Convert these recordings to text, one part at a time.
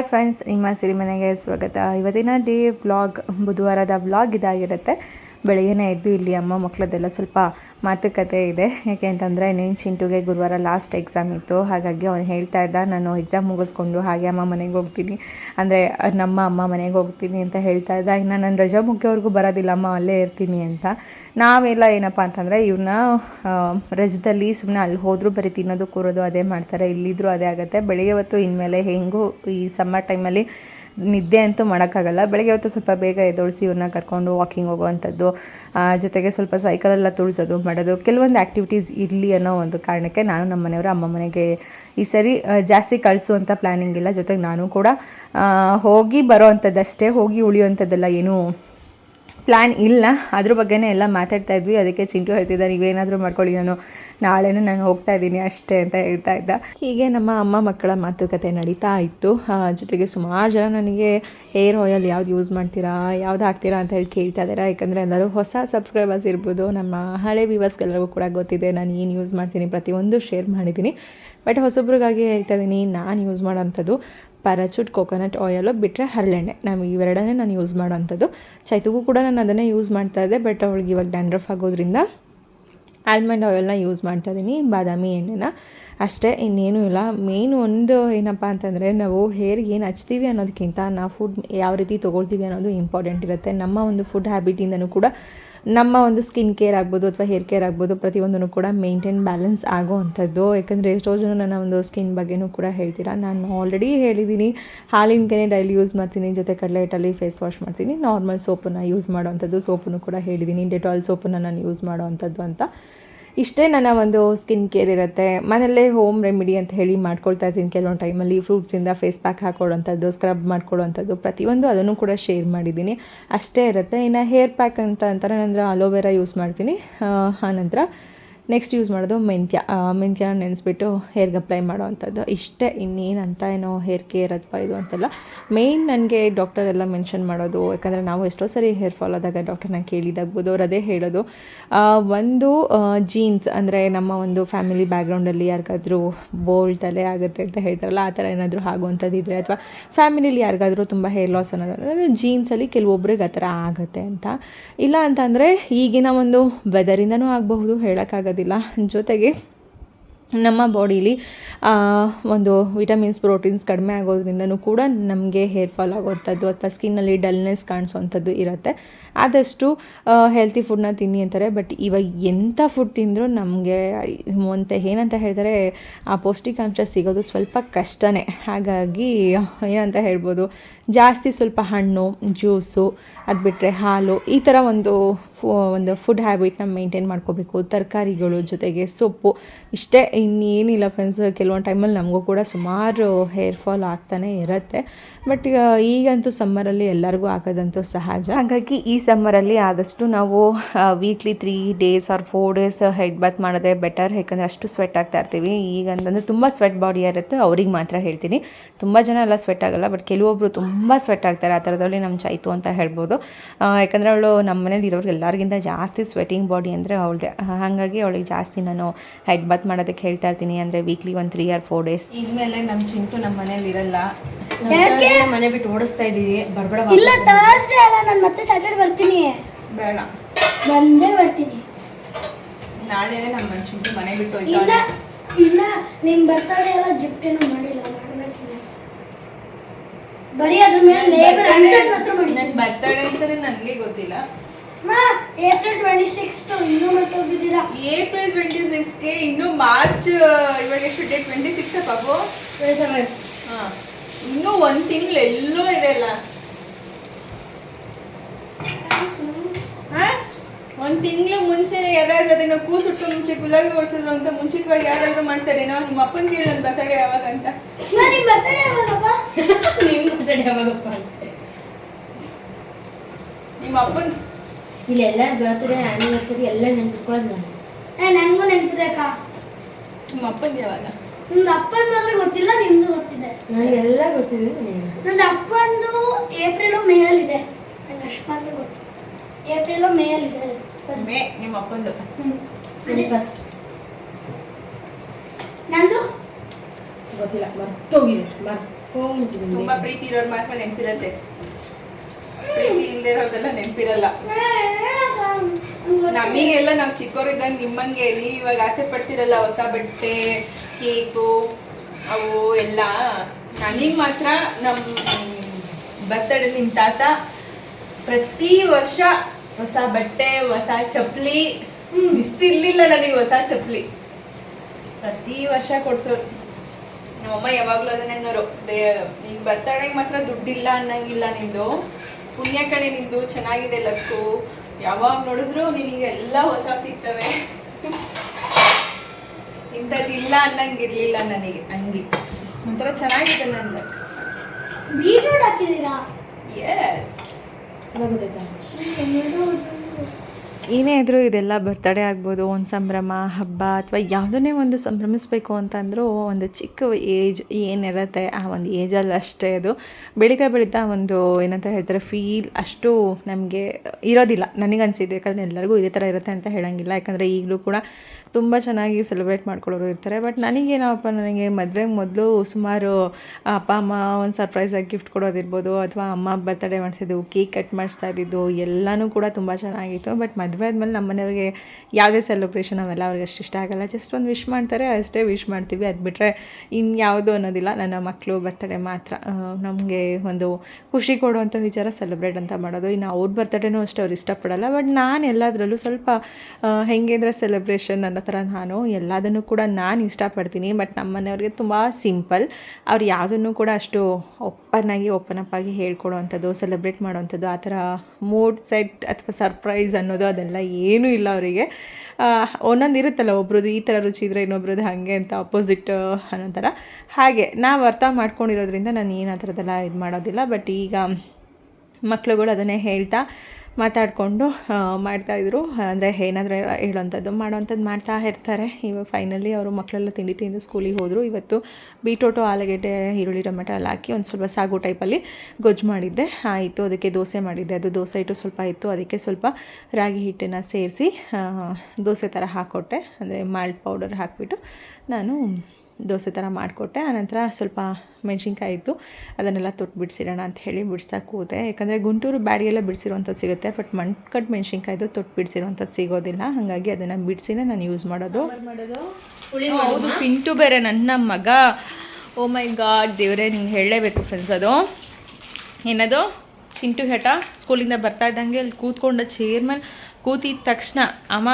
Hi friends ನಿಮ್ಮ ಸಿರಿಮನೆಗೆ ಸ್ವಾಗತ. ಇವತ್ತಿನ ಡೇ ವ್ಲಾಗ್ ಬುಧವಾರದ ವ್ಲಾಗ್ ಇದಾಗಿರುತ್ತೆ. ಬೆಳಗ್ಗೆನೇ ಎದ್ದು ಇಲ್ಲಿ ಅಮ್ಮ ಮಕ್ಕಳದೆಲ್ಲ ಸ್ವಲ್ಪ ಮಾತುಕತೆ ಇದೆ. ಯಾಕೆ ಅಂತಂದರೆ ನೀನು ಚಿಂಟುಗೆ ಗುರುವಾರ ಲಾಸ್ಟ್ ಎಕ್ಸಾಮ್ ಇತ್ತು. ಹಾಗಾಗಿ ಅವನು ಹೇಳ್ತಾ ಇದ್ದ, ನಾನು ಎಕ್ಸಾಮ್ ಮುಗಿಸ್ಕೊಂಡು ಹಾಗೆ ಅಮ್ಮ ಮನೆಗೆ ಹೋಗ್ತೀನಿ. ಅಂದರೆ ನಮ್ಮ ಅಮ್ಮ ಮನೆಗೆ ಹೋಗ್ತೀನಿ ಅಂತ ಹೇಳ್ತಾ ಇದ್ದ. ಇನ್ನು ನಾನು ರಜಾ ಮುಗಿಯೋವರೆಗೂ ಬರೋದಿಲ್ಲ, ಅಮ್ಮ ಅಲ್ಲೇ ಇರ್ತೀನಿ ಅಂತ. ನಾವೆಲ್ಲ ಏನಪ್ಪ ಅಂತಂದರೆ ಇವನ್ನ ರಜದಲ್ಲಿ ಸುಮ್ಮನೆ ಅಲ್ಲಿ ಹೋದರೂ ಬರೀ ತಿನ್ನೋದು, ಕೂರೋದು ಅದೇ ಮಾಡ್ತಾರೆ. ಇಲ್ಲಿದ್ದರೂ ಅದೇ ಆಗುತ್ತೆ. ಬೆಳಗ್ಗೆ ಹೊತ್ತು ಇನ್ಮೇಲೆ ಹೆಂಗೂ ಈ ಸಮ್ಮರ್ ಟೈಮಲ್ಲಿ ನಿದ್ದೆ ಅಂತೂ ಮಾಡೋಕ್ಕಾಗಲ್ಲ. ಬೆಳಗ್ಗೆ ಹೊತ್ತು ಸ್ವಲ್ಪ ಬೇಗ ಎದೊಳಿಸಿ ಇವ್ರನ್ನ ಕರ್ಕೊಂಡು ವಾಕಿಂಗ್ ಹೋಗುವಂಥದ್ದು ಜೊತೆಗೆ ಸ್ವಲ್ಪ ಸೈಕಲೆಲ್ಲ ತುಳಿಸೋದು, ಮಾಡೋದು, ಕೆಲವೊಂದು ಆ್ಯಕ್ಟಿವಿಟೀಸ್ ಇರಲಿ ಅನ್ನೋ ಒಂದು ಕಾರಣಕ್ಕೆ ನಾನು ನಮ್ಮ ಮನೆಯವರು ಅಮ್ಮ ಮನೆಗೆ ಈ ಸರಿ ಜಾಸ್ತಿ ಕಳಿಸುವಂಥ ಪ್ಲ್ಯಾನಿಂಗ್ ಇಲ್ಲ. ಜೊತೆಗೆ ನಾನು ಕೂಡ ಹೋಗಿ ಬರೋ ಅಂಥದ್ದಷ್ಟೇ ಹೋಗಿ ಉಳಿಯುವಂಥದ್ದೆಲ್ಲ ಏನೂ ಪ್ಲ್ಯಾನ್ ಇಲ್ಲ. ಅದ್ರ ಬಗ್ಗೆನೇ ಎಲ್ಲ ಮಾತಾಡ್ತಾ ಇದ್ವಿ. ಅದಕ್ಕೆ ಚಿಂಟು ಹೇಳ್ತಿದ್ದ, ನೀವೇನಾದರೂ ಮಾಡ್ಕೊಳ್ಳಿ ನಾನು ನಾಳೆನೂ ನಾನು ಹೋಗ್ತಾ ಇದ್ದೀನಿ ಅಷ್ಟೇ ಅಂತ ಹೇಳ್ತಾ ಇದ್ದ. ಹೀಗೆ ನಮ್ಮ ಅಮ್ಮ ಮಕ್ಕಳ ಮಾತುಕತೆ ನಡೀತಾ ಇತ್ತು. ಜೊತೆಗೆ ಸುಮಾರು ಜನ ನನಗೆ ಏರ್ ಆಯಲ್ ಯಾವ್ದು ಯೂಸ್ ಮಾಡ್ತೀರಾ, ಯಾವ್ದು ಹಾಕ್ತೀರಾ ಅಂತ ಹೇಳಿ ಕೇಳ್ತಾ ಇದ್ದಾರೆ ಯಾಕಂದರೆ ಎಲ್ಲರೂ ಹೊಸ ಸಬ್ಸ್ಕ್ರೈಬರ್ಸ್ ಇರ್ಬೋದು. ನಮ್ಮ ಹಳೆ ವ್ಯೂವರ್ಸ್ಗೆಲ್ಲರಿಗೂ ಕೂಡ ಗೊತ್ತಿದೆ, ನಾನು ಏನು ಯೂಸ್ ಮಾಡ್ತೀನಿ, ಪ್ರತಿಯೊಂದು ಶೇರ್ ಮಾಡಿದ್ದೀನಿ. ಬಟ್ ಹೊಸೊಬ್ರಿಗಾಗಿ ಹೇಳ್ತಾ ಇದ್ದೀನಿ, ನಾನು ಯೂಸ್ ಮಾಡೋಂಥದ್ದು ಪ್ಯಾರಾಚೂಟ್ ಕೋಕೋನಟ್ ಆಯಿಲು ಬಿಟ್ಟರೆ ಹರಳೆಣ್ಣೆ. ನಾನು ಇವೆರಡನ್ನೇ ನಾನು ಯೂಸ್ ಮಾಡೋವಂಥದ್ದು ಚೈತುಗೂ ಕೂಡ ನಾನು ಅದನ್ನೇ ಯೂಸ್ ಮಾಡ್ತಾ ಇದ್ದೆ ಬಟ್ ಅವಳಿಗೆ ಇವಾಗ ಡ್ಯಾಂಡ್ರಫ್ ಆಗೋದ್ರಿಂದ ಆಲ್ಮಂಡ್ ಆಯಿಲ್ನ ಯೂಸ್ ಮಾಡ್ತಾ ಇದ್ದೀನಿ ಬಾದಾಮಿ ಎಣ್ಣೆನ. ಅಷ್ಟೇ, ಇನ್ನೇನೂ ಇಲ್ಲ. ಮೇನ್ ಒಂದು ಏನಪ್ಪ ಅಂತಂದರೆ, ನಾವು ಹೇರ್ಗೆ ಏನು ಹಚ್ತೀವಿ ಅನ್ನೋದಕ್ಕಿಂತ ನಾವು ಫುಡ್ ಯಾವ ರೀತಿ ತೊಗೊಳ್ತೀವಿ ಅನ್ನೋದು ಇಂಪಾರ್ಟೆಂಟ್ ಇರುತ್ತೆ. ನಮ್ಮ ಒಂದು ಫುಡ್ ಹ್ಯಾಬಿಟಿಂದನೂ ಕೂಡ ನಮ್ಮ ಒಂದು ಸ್ಕಿನ್ ಕೇರ್ ಆಗ್ಬೋದು ಅಥವಾ ಹೇರ್ ಕೇರ್ ಆಗ್ಬೋದು ಪ್ರತಿಯೊಂದನ್ನು ಕೂಡ ಮೇಂಟೈನ್ ಬ್ಯಾಲೆನ್ಸ್ ಆಗೋ ಅಂಥದ್ದು ಯಾಕಂದರೆ ಎಷ್ಟೋ ಜನ ನನ್ನ ಒಂದು ಸ್ಕಿನ್ ಬಗ್ಗೆನೂ ಕೂಡ ಹೇಳ್ತೀರಾ? ನಾನು ಆಲ್ರೆಡಿ ಹೇಳಿದ್ದೀನಿ, ಹಾಲಿನ ಕೆನೆ ಡೈಲಿ ಯೂಸ್ ಮಾಡ್ತೀನಿ, ಜೊತೆ ಕಡಲೆ ಹಿಟ್ಟಲ್ಲಿ ಫೇಸ್ ವಾಶ್ ಮಾಡ್ತೀನಿ ನಾರ್ಮಲ್ ಸೋಪನ್ನು ಯೂಸ್ ಮಾಡೋವಂಥದ್ದು ಸೋಪನ್ನು ಕೂಡ ಹೇಳಿದ್ದೀನಿ ಡೆಟಾಲ್ ಸೋಪನ್ನು ನಾನು ಯೂಸ್ ಮಾಡೋವಂಥದ್ದು ಅಂತ. ಇಷ್ಟೇ ನನ್ನ ಒಂದು ಸ್ಕಿನ್ ಕೇರ್ ಇರುತ್ತೆ. ಮನೆಯಲ್ಲೇ ಹೋಮ್ ರೆಮಿಡಿ ಅಂತ ಹೇಳಿ ಮಾಡ್ಕೊಳ್ತಾ ಇದ್ದೀನಿ. ಕೆಲವೊಂದು ಟೈಮಲ್ಲಿ ಫ್ರೂಟ್ಸಿಂದ ಫೇಸ್ ಪ್ಯಾಕ್ ಹಾಕೊಳ್ಳೋವಂಥದ್ದು ಸ್ಕ್ರಬ್ ಮಾಡ್ಕೊಳ್ಳೋವಂಥದ್ದು ಪ್ರತಿಯೊಂದು ಅದನ್ನು ಕೂಡ ಶೇರ್ ಮಾಡಿದ್ದೀನಿ. ಅಷ್ಟೇ ಇರುತ್ತೆ. ಇನ್ನು ಹೇರ್ ಪ್ಯಾಕ್ ಅಂತ ಅಂತಾರೆ ನಂತರ ಅಲೋವೆರಾ ಯೂಸ್ ಮಾಡ್ತೀನಿ. ಆನಂತರ ನೆಕ್ಸ್ಟ್ ಯೂಸ್ ಮಾಡೋದು ಮೆಂತ್ಯ. ಮೆಂತ್ಯ ನೆನೆಸ್ಬಿಟ್ಟು ಹೇರ್ಗೆ ಅಪ್ಲೈ ಮಾಡೋವಂಥದ್ದು. ಇಷ್ಟೇ ಇನ್ನೇನು ಅಂತ ಏನೋ ಹೇರ್ ಕೇರ್ ಅಥವಾ ಇದು ಅಂತೆಲ್ಲ. ಮೇಯ್ನ್ ನನಗೆ ಡಾಕ್ಟರ್ ಎಲ್ಲ ಮೆನ್ಷನ್ ಮಾಡೋದು, ಯಾಕಂದರೆ ನಾವು ಎಷ್ಟೋ ಸರಿ ಹೇರ್ ಫಾಲ್ ಆದಾಗ ಡಾಕ್ಟರ್ನ ಕೇಳಿದಾಗ್ಬೋದು, ಅವ್ರು ಅದೇ ಹೇಳೋದು. ಒಂದು ಜೀನ್ಸ್ ಅಂದರೆ ನಮ್ಮ ಒಂದು ಫ್ಯಾಮಿಲಿ ಬ್ಯಾಕ್ಗ್ರೌಂಡಲ್ಲಿ ಯಾರಿಗಾದರೂ ಬೋಲ್ಡ್ ತಲೆ ಆಗುತ್ತೆ ಅಂತ ಹೇಳ್ತಾರಲ್ಲ, ಆ ಥರ ಏನಾದರೂ ಆಗುವಂಥದ್ದು ಇದ್ದರೆ ಅಥವಾ ಫ್ಯಾಮಿಲಿಲಿ ಯಾರಿಗಾದರೂ ತುಂಬ ಹೇರ್ ಲಾಸ್ ಅನ್ನೋದು. ಅಂದರೆ ಜೀನ್ಸಲ್ಲಿ ಕೆಲವೊಬ್ರಿಗೆ ಆ ಥರ ಆಗುತ್ತೆ ಅಂತ. ಇಲ್ಲ ಅಂತಂದರೆ ಈಗಿನ ಒಂದು ವೆದರಿಂದನೂ ಆಗಬಹುದು, ಹೇಳೋಕ್ಕಾಗೋದಿಲ್ಲ. ಜೊತೆಗೆ ನಮ್ಮ ಬಾಡೀಲಿ ಒಂದು ವಿಟಮಿನ್ಸ್, ಪ್ರೋಟೀನ್ಸ್ ಕಡಿಮೆ ಆಗೋದ್ರಿಂದನೂ ಕೂಡ ನಮಗೆ ಹೇರ್ ಫಾಲ್ ಆಗೋವಂಥದ್ದು ಅಥವಾ ಸ್ಕಿನ್ನಲ್ಲಿ ಡಲ್ನೆಸ್ ಕಾಣಿಸೋವಂಥದ್ದು ಇರುತ್ತೆ. ಆದಷ್ಟು ಹೆಲ್ತಿ ಫುಡ್ನ ತಿನ್ನಿ ಅಂತಾರೆ. ಬಟ್ ಇವಾಗ ಎಂಥ ಫುಡ್ ತಿಂದರೂ ನಮಗೆ ಮುಂತೆ ಏನಂತ ಹೇಳ್ತಾರೆ, ಆ ಪೌಷ್ಟಿಕಾಂಶ ಸಿಗೋದು ಸ್ವಲ್ಪ ಕಷ್ಟನೇ. ಹಾಗಾಗಿ, ಏನಂತ ಹೇಳ್ಬೋದು, ಜಾಸ್ತಿ ಸ್ವಲ್ಪ ಹಣ್ಣು, ಜ್ಯೂಸು ಅದು ಬಿಟ್ಟರೆ ಹಾಲು, ಈ ಥರ ಒಂದು ಫು, ಒಂದು ಫುಡ್ ಹ್ಯಾಬಿಟ್ನ ಮೇಂಟೈನ್ ಮಾಡ್ಕೋಬೇಕು. ತರಕಾರಿಗಳು ಜೊತೆಗೆ ಸೊಪ್ಪು. ಇಷ್ಟೇ ಇನ್ನೇನಿಲ್ಲ ಫ್ರೆಂಡ್ಸ್ ಕೆಲವೊಂದು ಟೈಮಲ್ಲಿ ನಮಗೂ ಕೂಡ ಸುಮಾರು ಹೇರ್ ಫಾಲ್ ಆಗ್ತಾನೆ ಇರುತ್ತೆ. ಬಟ್ ಈಗಂತೂ ಸಮ್ಮರಲ್ಲಿ ಎಲ್ಲರಿಗೂ ಆಗೋದಂತೂ ಸಹಜ. ಹಾಗಾಗಿ ಈ ಸಮ್ಮರಲ್ಲಿ ಆದಷ್ಟು ನಾವು weekly three days or four days head bath ಮಾಡಿದ್ರೆ ಬೆಟರ್ ಯಾಕಂದರೆ ಅಷ್ಟು ಸ್ವೆಟ್ ಆಗ್ತಾ ಇರ್ತೀವಿ. ಈಗ ಅಂತಂದರೆ ತುಂಬ ಸ್ವೆಟ್ ಬಾಡಿ ಇರುತ್ತೆ. ಅವ್ರಿಗೆ ಮಾತ್ರ ಹೇಳ್ತೀನಿ. ತುಂಬ ಜನ ಎಲ್ಲ ಸ್ವೆಟ್ ಆಗಲ್ಲ. ಬಟ್ ಕೆಲವೊಬ್ಬರು ತುಂಬ ಸ್ವೆಟ್ ಆಗ್ತಾರೆ. ಆ ಥರದಲ್ಲಿ ನಮ್ಮ ಚಾಯ್ತು ಅಂತ ಹೇಳ್ಬೋದು. ಯಾಕಂದರೆ ಅವಳು ನಮ್ಮ ಮನೇಲಿ ಇರೋರು ಎಲ್ಲರಿಗಿಂತ ಜಾಸ್ತಿ ಸ್ವೆಟಿಂಗ್ ಬಾಡಿ ಅಂದರೆ ಅವಳದೆ ಹಾಗಾಗಿ ಅವಳಿಗೆ ಜಾಸ್ತಿ ನಾನು ಹೆಡ್ ಬಾತ್ ಮಾಡೋದಕ್ಕೆ ಹೇಳ್ತಾ ಇರ್ತೀನಿ ಅಂದರೆ ವೀಕ್ಲಿ ಒಂದು ತ್ರೀ ಆರ್ ಫೋರ್ ಡೇಸ್ ಇನ್ಮೇಲೆ ನಮ್ಮ ಚಿಂಟು ನಮ್ಮ ಮನೇಲಿ ಇರಲ್ಲ. ಮನೆ ಬಿಟ್ಟು ಓಡಿಸ್ತಾ ಇದ್ದೀವಿ ಬರಬೇಡ ಇಲ್ಲ ಥರ್ಸ್ಡೇ ಅಲ್ಲ ನಾನು ಮತ್ತೆ ಸ್ಯಾಟರ್ಡೆ ಬರ್ತೀನಿ. ಬೇಡ. ಬಂದೇ ಬರ್ತೀನಿ. ನಾಳೆ ನಮ್ಮ ಚಿಂಟು ಮನೆ ಬಿಟ್ಟು ಇಲ್ಲ ಇಲ್ಲ ನಿಮ್ಮ ಬರ್ತಡೇ ಎಲ್ಲ ಗಿಫ್ಟ್ ಏನು ಮಾಡಿಲ್ಲ ಮಾಡ್ಬೇಕಿಲ್ಲ ಬರೀ ಅದ್ರ ಮೇಲೆ ಲೇಬರ್ ಅನ್ಸನ್ ಮಾತ್ರ ಮಾಡಿ ನನ್ನ ಬರ್ತಡೇ ಅಂತಲೇ ನನಗೆ ಗೊತ್ತಿಲ್ಲ. ಏಪ್ರಿಲ್ ಟ್ವೆಂಟಿ ಸಿಕ್ಸ್ ಇನ್ನೂ ಮತ್ತೆ ಏಪ್ರಿಲ್ ಟ್ವೆಂಟಿ ಸಿಕ್ಸ್ಗೆ ಇನ್ನು ಮಾರ್ಚ್ ಇವಾಗ ಎಷ್ಟು ಡೇಟ್ ಟ್ವೆಂಟಿ ಸಿಕ್ಸ್ ಪಾಪು ಹಾಂ. ಇನ್ನೂ ಒಂದು ತಿಂಗಳು ಎಲ್ಲೋ ಇದೆ ಅಲ್ಲ. ಒಂದು ತಿಂಗಳು ಮುಂಚೆನೆ ಯಾರಾದ್ರೂ ಅದನ್ನ ಕೂಸುಟ್ಟು ಮುಂಚೆ ಗುಲಾಬಿ ಓಡಿಸೋದು ಅಂತ ಮುಂಚಿತವಾಗಿ ಯಾರಾದ್ರೂ ಮಾಡ್ತಾರೇನೋ ನಿಮ್ಮ ಅಪ್ಪನ ಕೇಳಿ ನನ್ನ ಬರ್ತಡೆ ಯಾವಾಗ ಅಂತ. ನಿಮ್ಮ ಬರ್ತಡೆ ಯಾವಾಗಪ್ಪ? ನಿಮ್ ಮಾತಾಡಿ ಯಾವಾಗಪ್ಪ ನಿಮ್ಮ ಅಪ್ಪನ ಇಲ್ಲೆಲ್ಲ ಬರ್ತ್ಡೇ ಆನಿವರ್ಸರಿ ಎಲ್ಲ ನೆನ್ಪಿಟ್ಕೊಳ್ಳೋದು ನಾನು. ಏ ನನಗೂ ನೆನಪಿದೆ ಅಕ್ಕ. ನಿಮ್ಮ ಅಪ್ಪನ ಯಾವಾಗ? ನಿಮ್ದು ಅಪ್ಪನ ಮಾತ್ರ ಗೊತ್ತಿಲ್ಲ ನಿಮ್ದು ಗೊತ್ತಿದೆ. ನನಗೆಲ್ಲ ಗೊತ್ತಿದೆ. ನನ್ನ ಅಪ್ಪಂದು ಏಪ್ರಿಲ್ ಮೇಯಲ್ಲಿದೆ. ನಂಗೆ ಅಷ್ಟು ಮಾತ್ರ ಗೊತ್ತು. ಏಪ್ರಿಲ್ ಮೇಯಲ್ಲಿದೆ. ಮೇ ನಿಮ್ಮ ಅಪ್ಪಂದು. ಅದೇ. ಫಸ್ಟ್ ನಂದು? ಗೊತ್ತಿಲ್ಲ ಮರ್ತೋಗಿದೆ ಮರ್ತ್ ತುಂಬಾ ಪ್ರೀತಿ ಇರೋರು ಮಾತ್ರ ನೆನಪಿರತ್ತೆ. ಪ್ರೀತಿ ಇರೋದೆಲ್ಲ ನೆನಪಿರಲ್ಲ. ನಮಗೆಲ್ಲ ನಾವು ಚಿಕ್ಕವರಿದ್ದಾಗ ನಿಮ್ಮಂಗೆ, ನೀವು ಇವಾಗ ಆಸೆ ಪಡ್ತಿರಲ್ಲ ಹೊಸ ಬಟ್ಟೆ, ಕೇಕು, ಅವು ಎಲ್ಲ. ನನಗೆ ಮಾತ್ರ ನಮ್ಮ ಬರ್ತಡೇ ನಿಮ್ಮ ತಾತ ಪ್ರತಿ ವರ್ಷ ಹೊಸ ಬಟ್ಟೆ, ಹೊಸ ಚಪ್ಪಲಿ ಮಿಸ್ ಇರ್ಲಿಲ್ಲ ನನಗೆ ಹೊಸ ಚಪ್ಪಲಿ ಪ್ರತಿ ವರ್ಷ ಕೊಡ್ಸೋರು ನಮ್ಮಮ್ಮ ಯಾವಾಗಲೂ ಅದನ್ನೇ ಅನ್ನೋರು. ನಿನ್ ಬರ್ತಡೆಗೆ ಮಾತ್ರ ದುಡ್ಡಿಲ್ಲ ಅನ್ನಂಗಿಲ್ಲ ನಿಂದು. ಪುಣ್ಯ ಕಡೆ ನಿಂದು ಚೆನ್ನಾಗಿದೆ ಲಕ್ಕು. ಯಾವಾಗ ನೋಡಿದ್ರು ನಿನಗೆ ಎಲ್ಲ ಹೊಸ ಸಿಗ್ತವೆ. ಇಂಥದ್ದಿಲ್ಲ ಅನ್ನಂಗಿರ್ಲಿಲ್ಲ ನನಗೆ ಹಂಗಿ. ಒಂಥರ ಚೆನ್ನಾಗಿದೆ ನನ್ನ ಲಕ್. ಬೀಟ್ರೂಟ್ ಹಾಕಿದ್ದೀರಾ? ಎಸ್ ಏನೇ ಇದ್ರೂ ಇದೆಲ್ಲ ಬರ್ತಡೇ ಆಗ್ಬೋದು, ಒಂದು ಸಂಭ್ರಮ, ಹಬ್ಬ ಅಥವಾ ಯಾವುದನ್ನೇ ಒಂದು ಸಂಭ್ರಮಿಸಬೇಕು ಅಂತಂದರೂ ಒಂದು ಚಿಕ್ಕ ಏಜ್ ಏನಿರುತ್ತೆ, ಆ ಒಂದು ಏಜಲ್ಲಿ ಅಷ್ಟೇ ಅದು. ಬೆಳೀತಾ ಬೆಳೀತಾ ಒಂದು ಏನಂತ ಹೇಳ್ತಾರೆ ಫೀಲ್ ಅಷ್ಟು ನಮಗೆ ಇರೋದಿಲ್ಲ. ನನಗೆ ಅನಿಸಿದ್ದು ಯಾಕಂದರೆ ಎಲ್ಲರಿಗೂ ಇದೇ ಥರ ಇರುತ್ತೆ ಅಂತ ಹೇಳೋಂಗಿಲ್ಲ. ಯಾಕಂದರೆ ಈಗಲೂ ಕೂಡ ತುಂಬ ಚೆನ್ನಾಗಿ ಸೆಲೆಬ್ರೇಟ್ ಮಾಡ್ಕೊಳ್ಳೋರು ಇರ್ತಾರೆ. ಬಟ್ ನನಗೇನಪ್ಪ ನನಗೆ ಮದುವೆಗೆ ಮೊದಲು ಸುಮಾರು ಅಪ್ಪ, ಅಮ್ಮ ಒಂದು ಸರ್ಪ್ರೈಸಾಗಿ ಗಿಫ್ಟ್ ಕೊಡೋದಿರ್ಬೋದು ಅಥವಾ ಅಮ್ಮ ಬರ್ತಡೇ ಮಾಡಿಸಿದ್ದು ಕೇಕ್ ಕಟ್ ಮಾಡಿಸ್ತಾ ಇದ್ದಿದ್ದು, ಎಲ್ಲನೂ ಕೂಡ ತುಂಬ ಚೆನ್ನಾಗಿತ್ತು. ಬಟ್ ಮದುವೆ ಆದಮೇಲೆ ನಮ್ಮ ಮನೆಯವ್ರಿಗೆ ಯಾವುದೇ ಸೆಲೆಬ್ರೇಷನ್ ಅವೆಲ್ಲ ಅವ್ರಿಗೆ ಅಷ್ಟು ಇಷ್ಟ ಆಗಲ್ಲ. ಜಸ್ಟ್ ಒಂದು ವಿಶ್ ಮಾಡ್ತಾರೆ, ಅಷ್ಟೇ ವಿಶ್ ಮಾಡ್ತೀವಿ. ಅದು ಬಿಟ್ಟರೆ ಇನ್ಯಾವುದು ಅನ್ನೋದಿಲ್ಲ. ನನ್ನ ಮಕ್ಕಳು ಬರ್ತಡೇ ಮಾತ್ರ. ನಮಗೆ ಒಂದು ಖುಷಿ ಕೊಡುವಂಥ ವಿಚಾರ ಸೆಲೆಬ್ರೇಟ್ ಅಂತ ಮಾಡೋದು. ಇನ್ನು ಅವ್ರ ಬರ್ತಡೇನೂ ಅಷ್ಟೇ ಅವ್ರು ಇಷ್ಟಪಡಲ್ಲ. ಬಟ್ ನಾನು ಎಲ್ಲದರಲ್ಲೂ ಸ್ವಲ್ಪ ಹೆಂಗೆ ಅಂದರೆ ಸೆಲೆಬ್ರೇಷನ್ ಅನ್ನೋ ಥರ ನಾನು ಎಲ್ಲದನ್ನು ಕೂಡ ನಾನು ಇಷ್ಟಪಡ್ತೀನಿ ಬಟ್ ನಮ್ಮ ಮನೆಯವ್ರಿಗೆ ತುಂಬ ಸಿಂಪಲ್ ಅವ್ರು ಯಾವುದನ್ನು ಕೂಡ ಅಷ್ಟು ಓಪನ್ ಆಗಿ ಓಪನ್ ಅಪ್ ಆಗಿ ಹೇಳ್ಕೊಡೋವಂಥದ್ದು ಸೆಲೆಬ್ರೇಟ್ ಮಾಡೋವಂಥದ್ದು, ಆ ಥರ ಮೂಡ್ ಸೆಟ್ ಅಥವಾ ಸರ್ಪ್ರೈಸ್ ಅನ್ನೋದು ಅದೆಲ್ಲ ಏನೂ ಇಲ್ಲ ಅವರಿಗೆ. ಒಂದೊಂದು ಇರುತ್ತಲ್ಲ ಒಬ್ರದ್ದು ಈ ಥರ ರುಚಿ ಇದ್ರೆ ಇನ್ನೊಬ್ರದ್ದು ಹಾಗೆ ಅಂತ ಅಪೋಸಿಟ್ ಅನ್ನೋ ಥರ. ಹಾಗೆ, ನಾವು ಅರ್ಥ ಮಾಡ್ಕೊಂಡಿರೋದ್ರಿಂದ ನಾನು ಏನು ಆ ಥರದ್ದೆಲ್ಲ ಇದು ಮಾಡೋದಿಲ್ಲ ಬಟ್ ಈಗ ಮಕ್ಳುಗಳು ಅದನ್ನೇ ಹೇಳ್ತಾ ಮಾತಾಡಿಕೊಂಡು ಮಾಡ್ತಾಯಿದ್ರು ಅಂದರೆ ಏನಾದರೂ ಹೇಳೋವಂಥದ್ದು ಮಾಡೋವಂಥದ್ದು ಮಾಡ್ತಾ ಇರ್ತಾರೆ. ಇವಾಗ ಫೈನಲಿ ಅವರು ಮಕ್ಕಳೆಲ್ಲ ತಿಂಡಿ ತಿಂದು ಸ್ಕೂಲಿಗೆ ಹೋದರು. ಇವತ್ತು ಬೀಟ್ರೋಟು, ಆಲೂಗೆಡ್ಡೆ, ಈರುಳ್ಳಿ, ಟೊಮೆಟೊ ಎಲ್ಲ ಹಾಕಿ ಒಂದು ಸ್ವಲ್ಪ ಸಾಗು ಟೈಪಲ್ಲಿ ಗೊಜ್ಜು ಮಾಡಿದ್ದೆ. ಆಯಿತು, ಅದಕ್ಕೆ ದೋಸೆ ಮಾಡಿದ್ದೆ. ಅದು ದೋಸೆ ಹಿಟ್ಟು ಸ್ವಲ್ಪ ಇತ್ತು. ಅದಕ್ಕೆ ಸ್ವಲ್ಪ ರಾಗಿ ಹಿಟ್ಟನ್ನು ಸೇರಿಸಿ ದೋಸೆ ಥರ ಹಾಕ್ಕೊಟ್ಟೆ ಅಂದರೆ ಮಾಲ್ಟ್ ಪೌಡರ್ ಹಾಕಿಬಿಟ್ಟು ನಾನು ದೋಸೆ ಥರ ಮಾಡಿಕೊಟ್ಟೆ. ಆನಂತರ ಸ್ವಲ್ಪ ಮೆಣಸಿನ್ಕಾಯಿ ಇತ್ತು. ಅದನ್ನೆಲ್ಲ ತೊಟ್ಟು ಬಿಡಿಸಿಡೋಣ ಅಂತ ಹೇಳಿ ಬಿಡಿಸ್ತಾ ಕೂತೆ. ಯಾಕಂದರೆ ಗುಂಟೂರು ಬ್ಯಾಡಿಗೆಲ್ಲ ಬಿಡಿಸಿರುವಂಥದ್ದು ಸಿಗುತ್ತೆ. ಬಟ್ ಮಣ್ಕಟ್ ಮೆಣಸಿನ್ಕಾಯ್ದು ತೊಟ್ಟು ಬಿಡಿಸಿರುವಂಥದ್ದು ಸಿಗೋದಿಲ್ಲ. ಹಾಗಾಗಿ ಅದನ್ನು ಬಿಡಿಸಿನೇ ನಾನು ಯೂಸ್ ಮಾಡೋದು. ಮಾಡೋದು? ಹೌದು ಪಿಂಟು ಬೇರೆ ನನ್ನ ಮಗ. ಓ ಮೈ ಗಾಡ್ ದೇವರೇ ನಿಂಗೆ ಹೇಳಲೇಬೇಕು ಫ್ರೆಂಡ್ಸ್ ಅದು. ಏನದು? ಚಿಂಟು ಹೆಟ ಸ್ಕೂಲಿಂದ ಬರ್ತಾ ಇದ್ದಂಗೆ ಅಲ್ಲಿ ಕೂತ್ಕೊಂಡ ಚೇರ್ ಮೇಲೆ ಕೂತಿದ ತಕ್ಷಣ ಅಮ್ಮ